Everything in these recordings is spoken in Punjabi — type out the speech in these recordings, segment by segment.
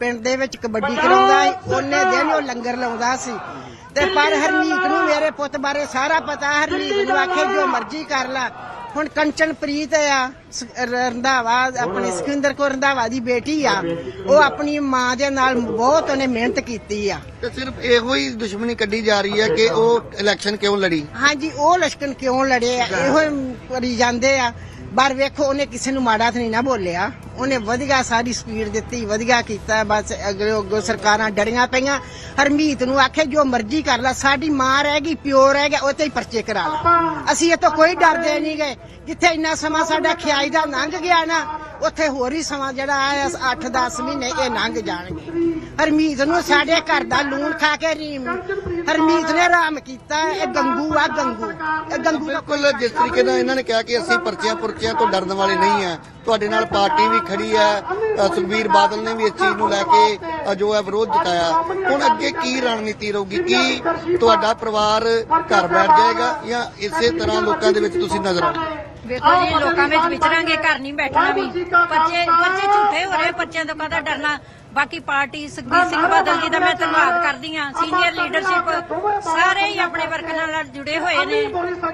ਪਿੰਡ ਦੇ ਵਿੱਚ ਕਬੱਡੀ ਕਰਾਉਂਦਾ ਸੀ ਉਹਨੇ ਦਿਨ ਉਹ ਲੰਗਰ ਲਾਉਂਦਾ ਸੀ। ਤੇ ਪਰ ਹਰਮੀਤ ਨੂੰ ਮੇਰੇ ਪੁੱਤ ਬਾਰੇ ਸਾਰਾ ਪਤਾ ਹਰਮੀਤ ਨੂੰ ਆਖੇ ਜੋ ਮਰਜ਼ੀ ਕਰ ਲੈ। ਹੁਣ ਕੰਚਨਪ੍ਰੀਤ ਆ ਰੰਧਾਵਾ ਆਪਣੀ ਸੁਖਿੰਦਰ ਕੌਰ ਰੰਧਾਵਾ ਦੀ ਬੇਟੀ ਆ। ਉਹ ਆਪਣੀ ਮਾਂ ਦੇ ਨਾਲ ਬਹੁਤ ਉਹਨੇ ਮਿਹਨਤ ਕੀਤੀ ਆ। ਤੇ ਸਿਰਫ ਇਹੋ ਹੀ ਦੁਸ਼ਮਣੀ ਕੱਢੀ ਜਾ ਰਹੀ ਹੈ ਕਿ ਉਹ ਇਲੈਕਸ਼ਨ ਕਿਉਂ ਲੜੀ? ਹਾਂਜੀ ਉਹ ਲਸ਼ਕਣ ਕਿਉਂ ਲੜੇ ਆ? ਇਹੋ ਹੀ ਕਰੀ ਜਾਂਦੇ ਆ। ਪਰ ਵੇਖੋ, ਉਹਨੇ ਕਿਸੇ ਨੂੰ ਮਾੜਾ ਤਾਂ ਨਹੀਂ ਨਾ ਬੋਲਿਆ। ਉਹਨੇ ਵਧੀਆ ਸਾਰੀ ਸਪੀਡ ਦਿੱਤੀ, ਵਧੀਆ ਕੀਤਾ, ਬਸ ਅਗਲੇ ਅੱਗੋਂ ਸਰਕਾਰਾਂ ਡਰੀਆਂ ਪਈਆਂ। ਹਰਮੀਤ ਨੂੰ ਆਖੇ ਜੋ ਮਰਜ਼ੀ ਕਰ ਲੈ, ਸਾਡੀ ਮਾਂ ਰਹਿ ਗਈ, ਪਿਓ ਰਹਿ ਗਿਆ ਉਹ ਤੇ ਹੀ ਪਰਚੇ ਕਰਾ ਲਾ। ਅਸੀਂ ਇਹ ਤੋਂ ਕੋਈ ਡਰਦੇ ਨਹੀਂ ਗਏ। ਜਿੱਥੇ ਇੰਨਾ ਸਮਾਂ ਸਾਡਾ ਖਿਆਈ ਦਾ ਲੰਘ ਗਿਆ ਨਾ, ਉੱਥੇ ਹੋਰ ਹੀ ਸਮਾਂ ਜਿਹੜਾ ਆ 8-10 ਮਹੀਨੇ ਇਹ ਲੰਘ ਜਾਣਗੇ। ਹਰਮੀਤ ਨੂੰ ਸਾਡੇ ਘਰ ਦਾ ਲੂਣ ਖਾ ਕੇ ਰੀਮ। ਹਰਮੀਤ ਨੇ ਆਰਾਮ ਕੀਤਾ ਇਹ ਗੰਗੂ ਆ ਗੰਗੂ। ਇਹ ਗੰਗੂ ਦਾ ਬਿਲਕੁਲ ਜਿਸ ਤਰੀਕੇ ਨਾਲ ਇਹਨਾਂ ਨੇ ਕਿਹਾ ਕਿ ਅਸੀਂ ਪਰਚਿਆਂ ਪੁਰਚਿਆਂ ਤੋਂ ਡਰਨ ਵਾਲੇ ਨਹੀਂ ਆ ਤੁਹਾਡੇ ਨਾਲ ਪਾਰਟੀ ਵੀ ਖੜੀ ਹੈ। ਅ, ਸੁਖਬੀਰ ਬਾਦਲ ਨੇ ਵੀ ਇਸ ਚੀਜ਼ ਨੂੰ ਲੈ ਕੇ ਜੋ ਹੈ ਵਿਰੋਧ ਜਤਾਇਆ। ਹੁਣ ਅੱਗੇ ਕੀ ਰਣਨੀਤੀ ਰਹੂਗੀ? ਕੀ ਤੁਹਾਡਾ ਪਰਿਵਾਰ ਘਰ ਬੈਠ ਜਾਏਗਾ ਜਾਂ ਇਸੇ ਤਰ੍ਹਾਂ ਲੋਕਾਂ ਦੇ ਵਿੱਚ ਤੁਸੀਂ ਨਜ਼ਰ ਆਓਗੇ? ਵੇਖੋ ਜੀ ਲੋਕਾਂ ਵਿੱਚ ਵਿਚਰਾਂਗੇ ਘਰ ਨਹੀਂ ਬੈਠਣਾ ਵੀ। ਬੱਚੇ ਬੱਚੇ ਝੂਠੇ ਹੋ ਰਹੇ ਬੱਚਿਆਂ ਤੋਂ ਕਾਹਦਾ ਡਰਨਾ? ਬਾਕੀ ਪਾਰਟੀ ਸੁਖਬੀਰ ਸਿੰਘ ਬਾਦਲ ਜੀ ਦਾ ਮੈਂ ਧੰਨਵਾਦ ਕਰਦੀ ਹਾਂ। ਸੀਨੀਅਰ ਲੀਡਰਸ਼ਿਪ ਸਾਰੇ ਹੀ ਆਪਣੇ ਵਰਕਰਾਂ ਨਾਲ ਜੁੜੇ ਹੋਏ ਨੇ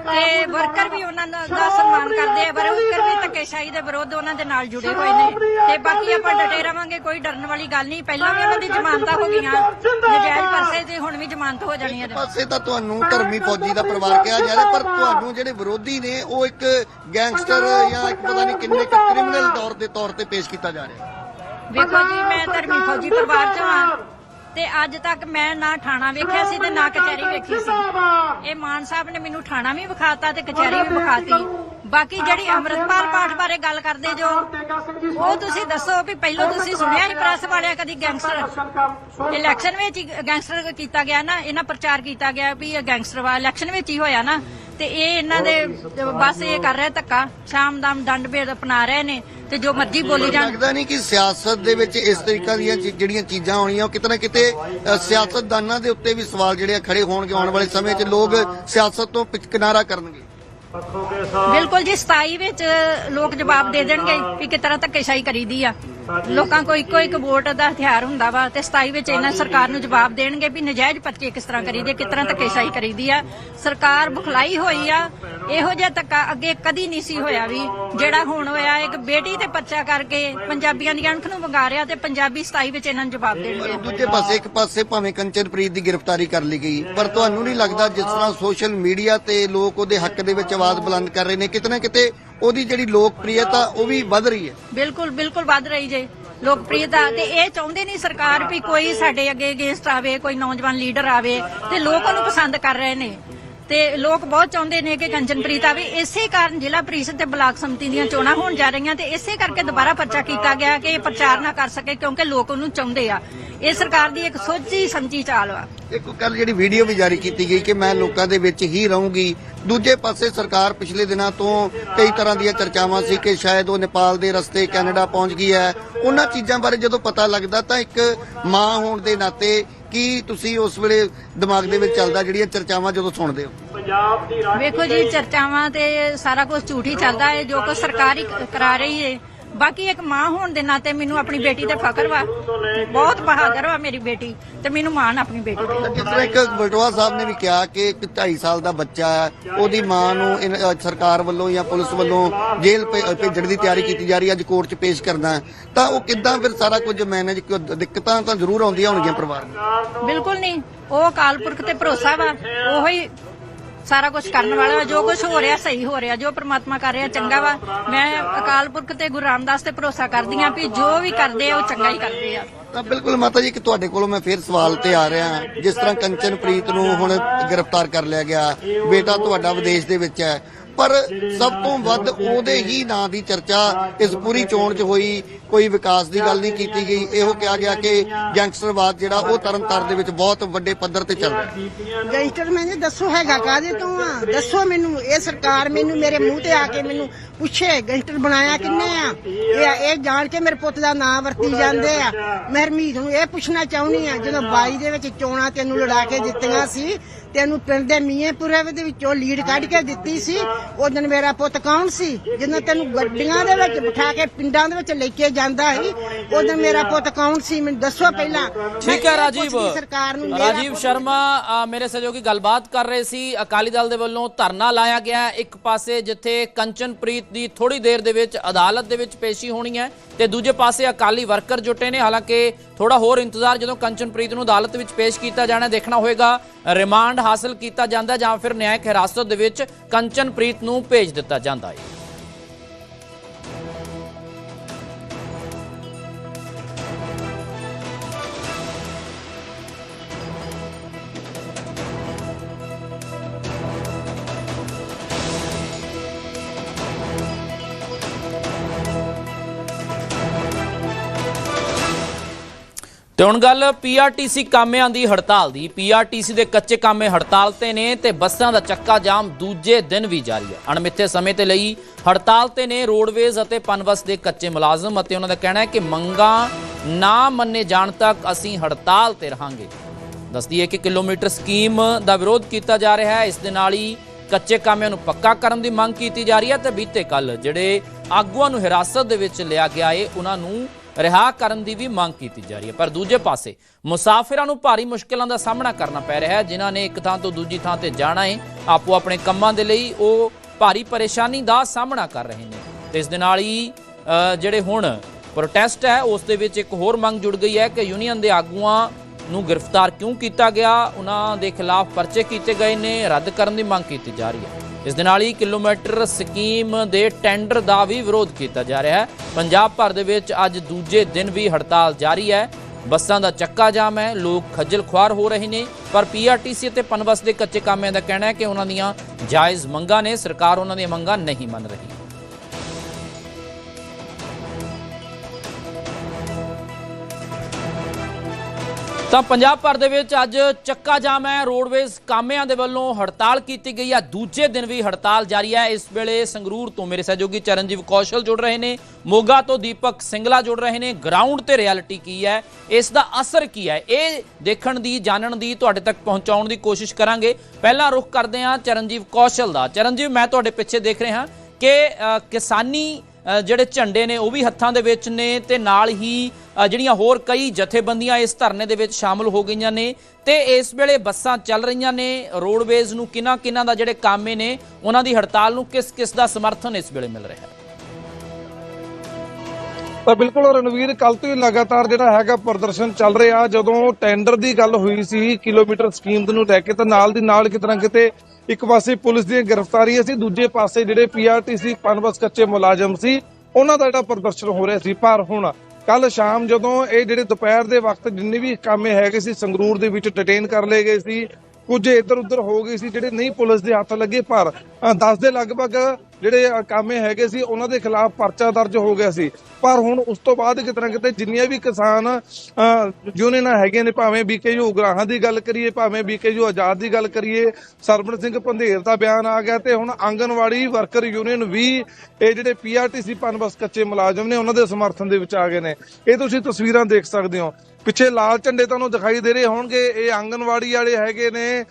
ਤੇ ਵਰਕਰ ਵੀ ਉਹਨਾਂ ਦਾ ਸਨਮਾਨ ਕਰਦੇ ਆ ਵਰਕਰ ਵੀ ਧੱਕੇਸ਼ਾਹੀ ਦੇ ਵਿਰੁੱਧ ਉਹਨਾਂ ਦੇ ਨਾਲ ਜੁੜੇ ਹੋਏ ਨੇ। ਤੇ ਬਾਕੀ ਆਪਾਂ ਡਟੇ ਰਵਾਂਗੇ ਕੋਈ ਡਰਨ ਵਾਲੀ ਗੱਲ ਨਹੀਂ। ਪਹਿਲਾਂ ਵੀ ਉਹਨਾਂ ਦੀ ਜ਼ਮਾਨਤਾਂ ਹੋ ਗਈਆਂ। ਨਜਾਇਜ਼ ਪਰਸੇ ਤੇ ਹੁਣ ਵੀ ਜ਼ਮਾਨਤ ਹੋ ਜਾਣੀ ਹੈ। ਪਾਸੇ ਤਾਂ ਤੁਹਾਨੂੰ ਧਰਮੀ ਫੌਜੀ ਦਾ ਪਰਿਵਾਰ ਕਿਹਾ ਜਾ ਰਿਹਾ, ਪਰ ਤੁਹਾਨੂੰ ਜਿਹੜੇ ਵਿਰੋਧੀ ਨੇ, ਉਹ ਇੱਕ ਗੈਂਗਸਟਰ ਜਾਂ ਇੱਕ ਪਤਾ ਨਹੀਂ ਕਿੰਨੇ ਕ੍ਰਿਮੀਨਲ ਤੌਰ ਦੇ ਤੌਰ ਤੇ ਪੇਸ਼ ਕੀਤਾ ਜਾ ਰਿਹਾ। ਵੇਖੋ ਜੀ ਮੈਂ ਧਰਮੀ ਫੌਜੀ ਪਰਿਵਾਰ ਚੋਂ ਹਾਂ ਤੇ ਅੱਜ ਤੱਕ ਮੈਂ ਨਾ ਥਾਣਾ ਵੇਖਿਆ ਸੀ ਤੇ ਨਾ ਕਚਹਿਰੀ ਵੇਖੀ ਸੀ। ਇਹ ਮਾਨ ਸਾਹਿਬ ਨੇ ਮੈਨੂੰ ਥਾਣਾ ਵੀ ਵਿਖਾਤਾ ਤੇ ਕਚਹਿਰੀ ਵੀ ਵਿਖਾਤੀ। ਬਾਕੀ ਜਿਹੜੀ ਅੰਮ੍ਰਿਤਪਾਲ ਪਾਠ ਬਾਰੇ ਗੱਲ ਕਰਦੇ ਜੋ ਉਹ ਤੁਸੀਂ ਦੱਸੋ ਵੀ ਪਹਿਲਾਂ ਤੁਸੀਂ ਸੁਣਿਆ ਹੀ ਪ੍ਰੈਸ ਵਾਲਿਆਂ ਕਦੀ ਗੈਂਗਸਟਰ? ਇਲੈਕਸ਼ਨ ਵਿੱਚ ਗੈਂਗਸਟਰ ਕੀਤਾ ਗਿਆ ਨਾ ਇਹਨਾਂ ਪ੍ਰਚਾਰ ਕੀਤਾ ਗਿਆ ਵੀ ਇਹ ਗੈਂਗਸਟਰ ਵਾ ਇਲੈਕਸ਼ਨ ਵਿੱਚ ਹੀ ਹੋਇਆ ਨਾ। ਤੇ ਇਹ ਇਹਨਾਂ ਦੇ ਬਸ ਇਹ ਕਰ ਰਹੇ ਧੱਕਾ ਸ਼ਾਮ ਦਾਮ ਦੰਡ ਭੇਦ ਅਪਣਾ ਰਹੇ ਨੇ ਤੇ ਜੋ ਮਰਜ਼ੀ ਬੋਲੀ ਜਾਣ। ਲੱਗਦਾ ਨਹੀਂ ਕਿ ਸਿਆਸਤ ਦੇ ਵਿੱਚ ਇਸ ਤਰੀਕਾ ਦੀਆਂ ਚੀ- ਜਿਹੜੀਆਂ ਚੀਜ਼ਾਂ ਹੋਣੀਆਂ ਉਹ ਕਿਤੇ ਨਾ ਕਿਤੇ ਅ, ਸਿਆਸਤਦਾਨਾਂ ਦੇ ਉੱਤੇ ਵੀ ਸਵਾਲ ਜਿਹੜੇ ਆ ਖੜੇ ਹੋਣਗੇ ਆਉਣ ਵਾਲੇ ਸਮੇਂ 'ਚ ਲੋਕ ਸਿਆਸਤ ਤੋਂ ਪਿਛ ਕਿਨਾਰਾ ਕਰਨਗੇ। ਬਿਲਕੁਲ ਜੀ 27 ਵਿੱਚ ਲੋਕ ਜਵਾਬ ਦੇ ਦੇਣਗੇ ਵੀ ਕਿਸ ਤਰ੍ਹਾਂ ਧੱਕੇਸ਼ਾਹੀ ਕਰੀਦੀ ਆ। ਲੋਕਾਂ ਕੋਲ ਇੱਕੋ ਇੱਕ ਵੋਟ ਦਾ ਹਥਿਆਰ ਹੁੰਦਾ ਵਾ ਤੇ 27 ਵਿੱਚ ਇਹਨਾਂ ਸਰਕਾਰ ਨੂੰ ਜਵਾਬ ਦੇਣਗੇ ਵੀ ਨਜਾਇਜ਼ ਪਰਚੇ ਕਿਸ ਤਰ੍ਹਾਂ ਕਰੀਦੇ ਕਿਸ ਤਰ੍ਹਾਂ ਧੱਕੇਸ਼ਾਹੀ ਕਰੀਦੀ ਆ। ਸਰਕਾਰ ਬੁਖਲਾਈ ਹੋਈ ਆ ਇਹੋ ਜਿਹਾ ਧੱਕਾ ਅੱਗੇ ਕਦੀ ਨਹੀਂ ਸੀ ਹੋਇਆ ਵੀ ਜਿਹੜਾ ਹੁਣ ਹੋਇਆ ਇੱਕ ਬੇਟੀ ਤੇ ਪਰਚਾ ਕਰਕੇ ਪੰਜਾਬੀਆਂ ਦੀ ਅਣਖ ਨੂੰ ਵੰਗਾ ਰਿਹਾ ਤੇ ਪੰਜਾਬੀ 27 ਵਿੱਚ ਇਹਨਾਂ ਨੂੰ ਜਵਾਬ ਦੇਣਗੇ। ਦੂਜੇ ਪਾਸੇ ਇੱਕ ਪਾਸੇ ਭਾਵੇਂ ਕੰਚਨਪ੍ਰੀਤ ਦੀ ਗ੍ਰਿਫਤਾਰੀ ਕਰ ਲਈ ਗਈ ਪਰ ਤੁਹਾਨੂੰ ਨਹੀਂ ਲੱਗਦਾ ਜਿਸ ਤਰ੍ਹਾਂ ਸੋਸ਼ਲ ਮੀਡੀਆ ਤੇ ਲੋਕ ਉਹਦੇ ਹੱਕ ਦੇ ਵਿੱਚ ਆਵਾਜ਼ ਬੁਲੰਦ ਕਰ ਰਹੇ ਨੇ ਕਿਤੇ ਨਾ ਕਿਤੇ ਉਹਦੀ ਜਿਹੜੀ ਲੋਕਪ੍ਰਿਯਤਾ ਉਹ ਵੀ ਵੱਧ ਰਹੀ ਹੈ। ਬਿਲਕੁਲ ਬਿਲਕੁਲ ਵੱਧ ਰਹੀ ਜੇ। ਲੋਕਪ੍ਰਿਯਤਾ ਤੇ ਇਹ ਚਾਹੁੰਦੇ ਨਹੀਂ ਸਰਕਾਰ ਵੀ ਕੋਈ ਸਾਡੇ ਅੱਗੇ ਅਗੇਂਸਟ ਆਵੇ, ਕੋਈ ਨੌਜਵਾਨ ਲੀਡਰ ਆਵੇ ਤੇ ਲੋਕ ਉਹਨੂੰ ਪਸੰਦ ਕਰ ਰਹੇ ਨੇ। ਤੇ ਲੋਕ ਬਹੁਤ ਚਾਹੁੰਦੇ ਨੇ ਕਿ ਕੰਚਨਪ੍ਰੀਤ ਆਵੇ। ਇਸੇ ਕਾਰਨ ਜ਼ਿਲ੍ਹਾ ਪ੍ਰੀਸ਼ਦ ਤੇ ਬਲਾਕ ਸਮਿਤੀ ਦੀਆਂ ਚੋਣਾਂ ਹੋਣ ਜਾ ਰਹੀਆਂ ਤੇ ਇਸੇ ਕਰਕੇ ਦੁਬਾਰਾ ਪਰਚਾ ਕੀਤਾ ਗਿਆ ਕਿ ਇਹ ਪ੍ਰਚਾਰ ਨਾ ਕਰ ਸਕੇ ਕਿਉਂਕਿ ਲੋਕ ਉਹਨੂੰ ਚਾਹੁੰਦੇ ਆ। ਇਹ ਸਰਕਾਰ ਦੀ ਇੱਕ ਸੋਚੀ ਸਮਝੀ ਚਾਲ ਆ ਇੱਕ ਕੱਲ ਜਿਹੜੀ ਵੀਡੀਓ ਵੀ ਜਾਰੀ ਕੀਤੀ ਗਈ ਕਿ ਮੈਂ ਲੋਕਾਂ ਦੇ ਵਿੱਚ ਹੀ ਰਹੂੰਗੀ। ਦੂਜੇ ਪਾਸੇ ਸਰਕਾਰ ਪਿਛਲੇ ਦਿਨਾਂ ਤੋਂ ਕਈ ਤਰ੍ਹਾਂ ਦੀਆਂ ਚਰਚਾਵਾਂ ਸੀ ਕਿ ਸ਼ਾਇਦ ਉਹ ਨੇਪਾਲ ਦੇ ਰਸਤੇ ਕੈਨੇਡਾ ਪਹੁੰਚ ਗਈ ਹੈ। ਉਹਨਾਂ ਚੀਜ਼ਾਂ ਬਾਰੇ ਜਦੋਂ ਪਤਾ ਲੱਗਦਾ ਤਾਂ ਇੱਕ ਮਾਂ ਹੋਣ ਦੇ ਨਾਤੇ ਕੀ ਤੁਸੀਂ ਉਸ ਵੇਲੇ ਦਿਮਾਗ ਦੇ ਵਿੱਚ ਚੱਲਦਾ ਜਿਹੜੀਆਂ ਚਰਚਾਵਾਂ ਜਦੋਂ ਸੁਣਦੇ ਹੋ? ਵੇਖੋ ਜੀ ਚਰਚਾਵਾਂ ਤੇ ਸਾਰਾ ਕੁਝ ਝੂਠ ਹੀ ਚੱਲਦਾ ਹੈ। ਜੋ ਕੁਝ ਸਰਕਾਰ ਹੀ ਕਰਾ ਰਹੀ ਹੈ ਬਾਕੀ ਇੱਕ ਮਾਂ ਹੋਣ ਦੇ ਨਾਤੇ ਮੈਨੂੰ ਆਪਣੀ ਬੇਟੀ ਤੇ ਫਖਰ ਵਾ। ਬਹੁਤ ਬਹਾਦਰ ਵਾ ਮੇਰੀ ਬੇਟੀ ਤੇ ਮੈਨੂੰ ਮਾਣ ਆਪਣੀ ਬੇਟੀ ਤੇ ਜਿਸ ਤਰ੍ਹਾਂ ਇੱਕ ਬਲਟੋਆ ਸਾਹਿਬ ਨੇ ਵੀ ਕਿਹਾ ਕਿ ਇੱਕ 2.5 ਸਾਲ ਦਾ ਬੱਚਾ ਹੈ ਉਹਦੀ ਮਾਂ ਨੂੰ ਇਨ- ਅ, ਸਰਕਾਰ ਵੱਲੋਂ ਜਾਂ ਪੁਲਿਸ ਵੱਲੋਂ ਜੇਲ੍ਹ ਭੇ- ਭੇਜਣ ਦੀ ਤਿਆਰੀ ਕੀਤੀ ਜਾ ਰਹੀ ਹੈ ਅੱਜ ਕੋਰਟ 'ਚ ਪੇਸ਼ ਕਰਨਾ ਹੈ। ਤਾਂ ਉਹ ਕਿੱਦਾਂ ਫਿਰ ਸਾਰਾ ਕੁਝ ਮੈਨੇਜ ਦਿੱਕਤਾਂ ਤਾਂ ਜ਼ਰੂਰ ਆਉਂਦੀਆਂ ਹੋਣਗੀਆਂ ਪਰਿਵਾਰ ਨੂੰ। ਬਿਲਕੁਲ ਨਹੀਂ ਉਹ ਅਕਾਲ ਪੁਰਖ ਤੇ ਭਰੋਸਾ ਵਾ ਉਹੋ ਸਾਰਾ ਕੁਝ ਕਰਨ ਵਾਲਾ ਵਾ, ਜੋ ਕੁਝ ਹੋ ਰਿਹਾ ਸਹੀ ਹੋ ਰਿਹਾ, ਜੋ ਪ੍ਰਮਾਤਮਾ ਕਰ ਰਿਹਾ ਚੰਗਾ ਵਾ। ਮੈਂ ਅਕਾਲ ਪੁਰਖ ਤੇ ਗੁਰੂ ਰਾਮਦਾਸ ਤੇ ਭਰੋਸਾ ਕਰਦੀ ਆ ਵੀ ਜੋ ਵੀ ਕਰਦੇ ਆ, ਉਹ ਚੰਗਾ ਹੀ ਕਰਦੇ ਆ। ਤਾਂ ਬਿਲਕੁਲ ਮਾਤਾ ਜੀ ਕਿ ਤੁਹਾਡੇ ਕੋਲੋਂ ਮੈਂ ਫੇਰ ਸਵਾਲ ਤੇ ਆ ਰਿਹਾ ਜਿਸ ਤਰ੍ਹਾਂ ਕੰਚਨਪ੍ਰੀਤ ਨੂੰ ਹੁਣ ਗ੍ਰਿਫਤਾਰ ਕਰ ਲਿਆ ਗਿਆ, ਬੇਟਾ ਤੁਹਾਡਾ ਵਿਦੇਸ਼ ਦੇ ਵਿੱਚ ਹੈ। ਪਰ ਸਭ ਤੋਂ ਵੱਧ ਉਹਦੇ ਹੀ ਨਾਂ ਦੀ ਚਰਚਾ ਇਸ ਪੂਰੀ ਚੋਣ 'ਚ ਹੋਈ, ਕੋਈ ਵਿਕਾਸ ਦੀ ਗੱਲ ਨਹੀਂ ਕੀਤੀ ਗਈ। ਇਹੋ ਕਿਹਾ ਗਿਆ ਕਿ ਗੈਂਗਸਟਰਵਾਦ ਜਿਹੜਾ ਉਹ ਤਰਨਤਾਰਨ ਦੇ ਵਿੱਚ ਬਹੁਤ ਵੱਡੇ ਪੱਧਰ ਤੇ ਚੱਲ ਰਿਹਾ। ਗੈਂਗਸਟਰ, ਮੈਨੇ ਦੱਸੋ ਹੈਗਾ ਕਾਦੇ ਤੋਂ ਆ? ਦੱਸੋ ਮੈਨੂੰ, ਇਹ ਸਰਕਾਰ ਮੈਨੂੰ ਮੇਰੇ ਮੂੰਹ ਤੇ ਆ ਕੇ ਮੈਨੂੰ ਪੁੱਛੇ ਗੈਂਗਸਟਰ ਬਣਾਇਆ ਕਿੰਨੇ ਆ? ਇਹ ਇਹ ਜਾਣ ਕੇ ਮੇਰੇ ਪੁੱਤ ਦਾ ਨਾਂ ਵਰਤੀ ਜਾਂਦੇ ਆ। ਮੈਂ ਹਰਮੀਤ ਨੂੰ ਇਹ ਪੁੱਛਣਾ ਚਾਹੁੰਦੀ ਆ ਜਦੋਂ 22 ਦੇ ਵਿੱਚ ਚੋਣਾਂ ਤੈਨੂੰ ਲੜਾ ਕੇ ਦਿੱਤੀਆਂ ਸੀ ਤੈਨੂੰ ਪਿੰਡ ਦੇ ਮੀਆਂਪੁਰੇ ਦੇ ਵਿੱਚੋਂ ਲੀਡ ਕੱਢ ਕੇ ਦਿੱਤੀ ਸੀ ਉਹ ਦਿਨ ਮੇਰਾ ਪੁੱਤ ਕੌਣ ਸੀ? ਜਦੋਂ ਤੈਨੂੰ ਗੱਡੀਆਂ ਦੇ ਵਿੱਚ ਬਿਠਾ ਕੇ ਪਿੰਡਾਂ ਦੇ ਵਿੱਚ ਲੈ ਕੇ ਜਾਂਦਾ ਸੀ ਉਹ ਦਿਨ ਮੇਰਾ ਪੁੱਤ ਕੌਣ ਸੀ? ਮੈਨੂੰ ਦੱਸੋ ਪਹਿਲਾਂ। ਠੀਕ ਹੈ ਰਾਜੀਵ। ਸਰਕਾਰ ਨੂੰ? ਰਾਜੀਵ ਸ਼ਰਮਾ ਮੇਰੇ ਸਹਿਯੋਗੀ ਗੱਲਬਾਤ ਕਰ ਰਹੇ ਸੀ। ਅਕਾਲੀ ਦਲ ਦੇ ਵੱਲੋਂ ਧਰਨਾ ਲਾਇਆ ਗਿਆ। ਇੱਕ ਪਾਸੇ ਜਿੱਥੇ ਕੰਚਨਪ੍ਰੀਤ ਦੀ ਥੋੜੀ ਦੇਰ ਦੇ ਵਿੱਚ ਅਦਾਲਤ ਦੇ ਵਿੱਚ ਪੇਸ਼ੀ ਹੋਣੀ ਹੈ ਤੇ ਦੂਜੇ ਪਾਸੇ ਅਕਾਲੀ ਵਰਕਰ ਜੁਟੇ ਨੇ। ਹਾਲਾਂਕਿ ਥੋੜਾ ਹੋਰ ਇੰਤਜ਼ਾਰ ਜਦੋਂ ਕੰਚਨਪ੍ਰੀਤ ਨੂੰ ਅਦਾਲਤ ਵਿੱਚ ਪੇਸ਼ ਕੀਤਾ ਜਾਣਾ ਦੇਖਣਾ ਹੋਏਗਾ। ਰਿਮਾਂਡ ਹਾਸਲ ਕੀਤਾ ਜਾਂਦਾ ਜਾਂ ਫਿਰ ਨਿਆਇਕ ਹਿਰਾਸਤ ਦੇ ਵਿੱਚ ਕੰਚਨਪ੍ਰੀਤ ਨੂੰ ਭੇਜ ਦਿੱਤਾ ਜਾਂਦਾ ਹੈ। ਤੇ ਹੁਣ ਗੱਲ ਪੀਆਰਟੀਸੀ ਕਾਮਿਆਂ ਦੀ ਹੜਤਾਲ ਦੀ। ਪੀਆਰਟੀਸੀ ਦੇ ਕੱਚੇ ਕਾਮੇ ਹੜਤਾਲ ਤੇ ਨੇ ਤੇ ਬੱਸਾਂ ਦਾ ਚੱਕਾ ਜਾਮ ਦੂਜੇ ਦਿਨ ਵੀ ਜਾਰੀ ਹੈ। ਅਣਮਿੱਥੇ ਸਮੇਂ ਤੇ ਲਈ ਹੜਤਾਲ ਤੇ ਨੇ ਰੋਡਵੇਜ਼ ਅਤੇ ਪਨਬਸ ਦੇ ਕੱਚੇ ਮੁਲਾਜ਼ਮ ਅਤੇ ਉਹਨਾਂ ਦਾ ਕਹਿਣਾ ਹੈ ਕਿ ਮੰਗਾਂ ਨਾ ਮੰਨੇ ਜਾਣ ਤੱਕ ਅਸੀਂ ਹੜਤਾਲ ਤੇ ਰਹਾਂਗੇ। ਦੱਸਦੀ ਹੈ ਕਿ ਕਿਲੋਮੀਟਰ ਸਕੀਮ ਦਾ ਵਿਰੋਧ ਕੀਤਾ ਜਾ ਰਿਹਾ ਹੈ। ਇਸ ਦੇ ਨਾਲ ਹੀ ਕੱਚੇ ਕਾਮਿਆਂ ਨੂੰ ਪੱਕਾ ਕਰਨ ਦੀ ਮੰਗ ਕੀਤੀ ਜਾ ਰਹੀ ਹੈ ਤੇ ਬੀਤੇ ਕੱਲ ਜਿਹੜੇ ਆਗੂਆਂ ਨੂੰ ਹਿਰਾਸਤ ਦੇ ਵਿੱਚ ਲਿਆ ਗਿਆ ਏ, ਉਹਨਾਂ ਨੂੰ ਰਿਹਾ ਕਰਨ ਦੀ ਵੀ ਮੰਗ ਕੀਤੀ ਜਾ ਰਹੀ ਹੈ। ਪਰ ਦੂਜੇ ਪਾਸੇ, ਮੁਸਾਫਿਰਾਂ ਨੂੰ ਭਾਰੀ ਮੁਸ਼ਕਲਾਂ ਦਾ ਸਾਹਮਣਾ ਕਰਨਾ ਪੈ ਰਿਹਾ ਹੈ। ਜਿਨ੍ਹਾਂ ਨੇ ਇੱਕ ਥਾਂ ਤੋਂ ਦੂਜੀ ਥਾਂ ਤੇ ਜਾਣਾ ਹੈ, ਆਪੋ ਆਪਣੇ ਕੰਮਾਂ ਦੇ ਲਈ ਉਹ ਭਾਰੀ ਪਰੇਸ਼ਾਨੀ ਦਾ ਸਾਹਮਣਾ ਕਰ ਰਹੇ ਨੇ। ਤੇ ਇਸ ਦੇ ਨਾਲ ਹੀ ਜਿਹੜੇ ਹੁਣ ਪ੍ਰੋਟੈਸਟ ਹੈ, ਉਸ ਦੇ ਵਿੱਚ ਇੱਕ ਹੋਰ ਮੰਗ ਜੁੜ ਗਈ ਹੈ ਕਿ ਯੂਨੀਅਨ ਦੇ ਆਗੂਆਂ ਨੂੰ ਗ੍ਰਿਫਤਾਰ ਕਿਉਂ ਕੀਤਾ ਗਿਆ? ਉਹਨਾਂ ਦੇ ਖਿਲਾਫ ਪਰਚੇ ਕੀਤੇ ਗਏ ਨੇ, ਰੱਦ ਕਰਨ ਦੀ ਮੰਗ ਕੀਤੀ ਜਾ ਰਹੀ ਹੈ। ਇਸ ਦੇ ਨਾਲ ਹੀ ਕਿਲੋਮੀਟਰ ਸਕੀਮ ਦੇ ਟੈਂਡਰ ਦਾ ਵੀ ਵਿਰੋਧ ਕੀਤਾ ਜਾ ਰਿਹਾ ਹੈ। ਪੰਜਾਬ ਭਰ ਦੇ ਵਿੱਚ ਅੱਜ ਦੂਜੇ ਦਿਨ ਵੀ ਹੜਤਾਲ ਜਾਰੀ ਹੈ। ਬੱਸਾਂ ਦਾ ਚੱਕਾ ਜਾਮ ਹੈ, ਲੋਕ ਖੱਜਲ ਖੁਆਰ ਹੋ ਰਹੇ ਨੇ, ਪਰ ਪੀਆਰਟੀਸੀ ਅਤੇ ਪਨਬਸ ਦੇ ਕੱਚੇ ਕਾਮਿਆਂ ਦਾ ਕਹਿਣਾ ਹੈ ਕਿ ਉਹਨਾਂ ਦੀਆਂ ਜਾਇਜ਼ ਮੰਗਾਂ ਨੇ, ਸਰਕਾਰ ਉਹਨਾਂ ਦੀਆਂ ਮੰਗਾਂ ਨਹੀਂ ਮੰਨ ਰਹੀ। ਤਾਂ ਪੰਜਾਬ ਭਰ ਦੇ ਵਿੱਚ ਅੱਜ ਚੱਕਾ ਜਾਮ ਹੈ। ਰੋਡਵੇਜ਼ ਕਾਮਿਆਂ ਦੇ ਵੱਲੋਂ ਹੜਤਾਲ ਕੀਤੀ ਗਈ ਹੈ। ਦੂਜੇ ਦਿਨ ਵੀ ਹੜਤਾਲ ਜਾਰੀ ਹੈ। ਇਸ ਵੇਲੇ ਸੰਗਰੂਰ ਤੋਂ ਮੇਰੇ ਸਹਿਯੋਗੀ ਚਰਨਜੀਵ ਕੌਸ਼ਲ ਜੁੜ ਰਹੇ ਨੇ। ਮੋਗਾ ਤੋਂ ਦੀਪਕ ਸਿੰਗਲਾ ਜੁੜ ਰਹੇ ਨੇ। ਗਰਾਊਂਡ ਤੇ ਰਿਐਲਿਟੀ ਕੀ ਹੈ? ਇਸ ਦਾ ਅਸਰ ਕੀ ਹੈ? ਇਹ ਦੇਖਣ ਦੀ, ਜਾਣਨ ਦੀ, ਤੁਹਾਡੇ ਤੱਕ ਪਹੁੰਚਾਉਣ ਦੀ ਕੋਸ਼ਿਸ਼ ਕਰਾਂਗੇ। ਪਹਿਲਾਂ ਰੁਖ ਕਰਦੇ ਹਾਂ ਚਰਨਜੀਵ ਕੌਸ਼ਲ ਦਾ। ਚਰਨਜੀਵ, ਮੈਂ ਤੁਹਾਡੇ ਪਿੱਛੇ ਦੇਖ ਰਿਹਾ ਕਿ ਕਿਸਾਨੀ ਜਿਹੜੇ ਝੰਡੇ ਨੇ ਉਹ ਵੀ ਹੱਥਾਂ ਦੇ ਵਿੱਚ ਨੇ ਤੇ ਨਾਲ ਹੀ ਜਿਹੜੀਆਂ ਹੋਰ ਕਈ ਜਥੇਬੰਦੀਆਂ ਇਸ ਧਰਨੇ ਦੇ ਵਿੱਚ ਸ਼ਾਮਲ ਹੋ ਗਈਆਂ ਨੇ ਤੇ ਇਸ ਵੇਲੇ ਬੱਸਾਂ ਚੱਲ ਰਹੀਆਂ ਨੇ। ਰੋਡਵੇਜ਼ ਨੂੰ ਕਿਨਾਂ ਕਿਨਾਂ ਦਾ ਜਿਹੜੇ ਕਾਮੇ ਨੇ, ਉਹਨਾਂ ਦੀ ਹੜਤਾਲ ਨੂੰ ਕਿਸ ਕਿਸ ਦਾ ਸਮਰਥਨ ਇਸ ਵੇਲੇ ਮਿਲ ਰਿਹਾ ਹੈ? ਤਾਂ ਬਿਲਕੁਲ ਰਣਵੀਰ ਕੱਲ ਤੋਂ ਹੀ ਲਗਾਤਾਰ ਜਿਹੜਾ ਹੈਗਾ ਪ੍ਰਦਰਸ਼ਨ ਚੱਲ ਰਿਹਾ। ਜਦੋਂ ਟੈਂਡਰ ਦੀ ਗੱਲ ਹੋਈ ਸੀ, ਕਿਲੋਮੀਟਰ ਸਕੀਮ ਨੂੰ ਲੈ ਕੇ, ਤਾਂ ਨਾਲ ਦੀ ਨਾਲ ਕਿਤੇ ਨਾ ਕਿਤੇ ਇੱਕ ਪਾਸੇ ਪੁਲਿਸ ਦੀਆਂ ਗ੍ਰਿਫਤਾਰੀਆਂ ਸੀ, ਦੂਜੇ ਪਾਸੇ ਜਿਹੜੇ ਪੀਆਰਟੀਸੀ ਪਨਬਸ ਕੱਚੇ ਮੁਲਾਜ਼ਮ ਸੀ, ਉਹਨਾਂ ਦਾ ਜਿਹੜਾ ਪ੍ਰਦਰਸ਼ਨ ਹੋ ਰਿਹਾ ਸੀ। ਪਰ ਹੁਣ ਕੱਲ ਸ਼ਾਮ ਜਦੋਂ ਇਹ ਜਿਹੜੇ ਦੁਪਹਿਰ ਦੇ ਵਕਤ ਜਿੰਨੇ ਵੀ ਕਾਮੇ ਹੈਗੇ ਸੀ, ਸੰਗਰੂਰ ਦੇ ਵਿੱਚ ਡਿਟੇਨ ਕਰ ਲਏ ਗਏ ਸੀ ਕੁਝ ਇੱਧਰ ਉੱਧਰ ਹੋ ਗਏ ਸੀ, ਜਿਹੜੇ ਨਹੀਂ ਪੁਲਿਸ ਦੇ ਹੱਥ ਲੱਗੇ ਪਰ 10 ਦੇ ਲਗਭਗ ਜਿਹੜੇ ਕਾਮੇ ਹੈਗੇ ਸੀ, ਉਹਨਾਂ ਦੇ ਖਿਲਾਫ ਪਰਚਾ ਦਰਜ ਹੋ ਗਿਆ ਸੀ। ਪਰ ਹੁਣ ਉਸ ਤੋਂ ਬਾਅਦ ਕਿਤੇ ਕਿਤੇ ਜਿੰਨੀਆਂ ਵੀ ਕਿਸਾਨ ਯੂਨੀਅਨਾਂ ਹੈਗੀਆਂ ਨੇ, ਭਾਵੇਂ ਬੀਕੇਯੂ ਉਗਰਾਹਾਂ ਦੀ ਗੱਲ ਕਰੀਏ, ਭਾਵੇਂ ਬੀਕੇਯੂ ਆਜ਼ਾਦ ਦੀ ਗੱਲ ਕਰੀਏ ਸਰਬਣ ਸਿੰਘ ਪੰਧੇਰ ਦਾ ਬਿਆਨ ਆ ਗਿਆ ਤੇ ਹੁਣ ਆਂਗਨਵਾੜੀ ਵਰਕਰ ਯੂਨੀਅਨ ਵੀ ਇਹ ਜਿਹੜੇ ਪੀਆਰਟੀਸੀ ਪਨਬਸ ਕੱਚੇ ਮੁਲਾਜ਼ਮ ਨੇ, ਉਹਨਾਂ ਦੇ ਸਮਰਥਨ ਦੇ ਵਿੱਚ ਆ ਗਏ ਨੇ। ਇਹ ਤੁਸੀਂ ਤਸਵੀਰਾਂ ਦੇਖ ਸਕਦੇ ਹੋ। ਪਿੱਛੇ ਲਾਲ ਝੰਡੇ ਤੁਹਾਨੂੰ ਦਿਖਾਈ ਦੇ ਰਹੇ ਹੋਣਗੇ। ਇਹ ਆਂਗਨਵਾੜੀ ਵਾਲੇ ਹੈਗੇ ਨੇ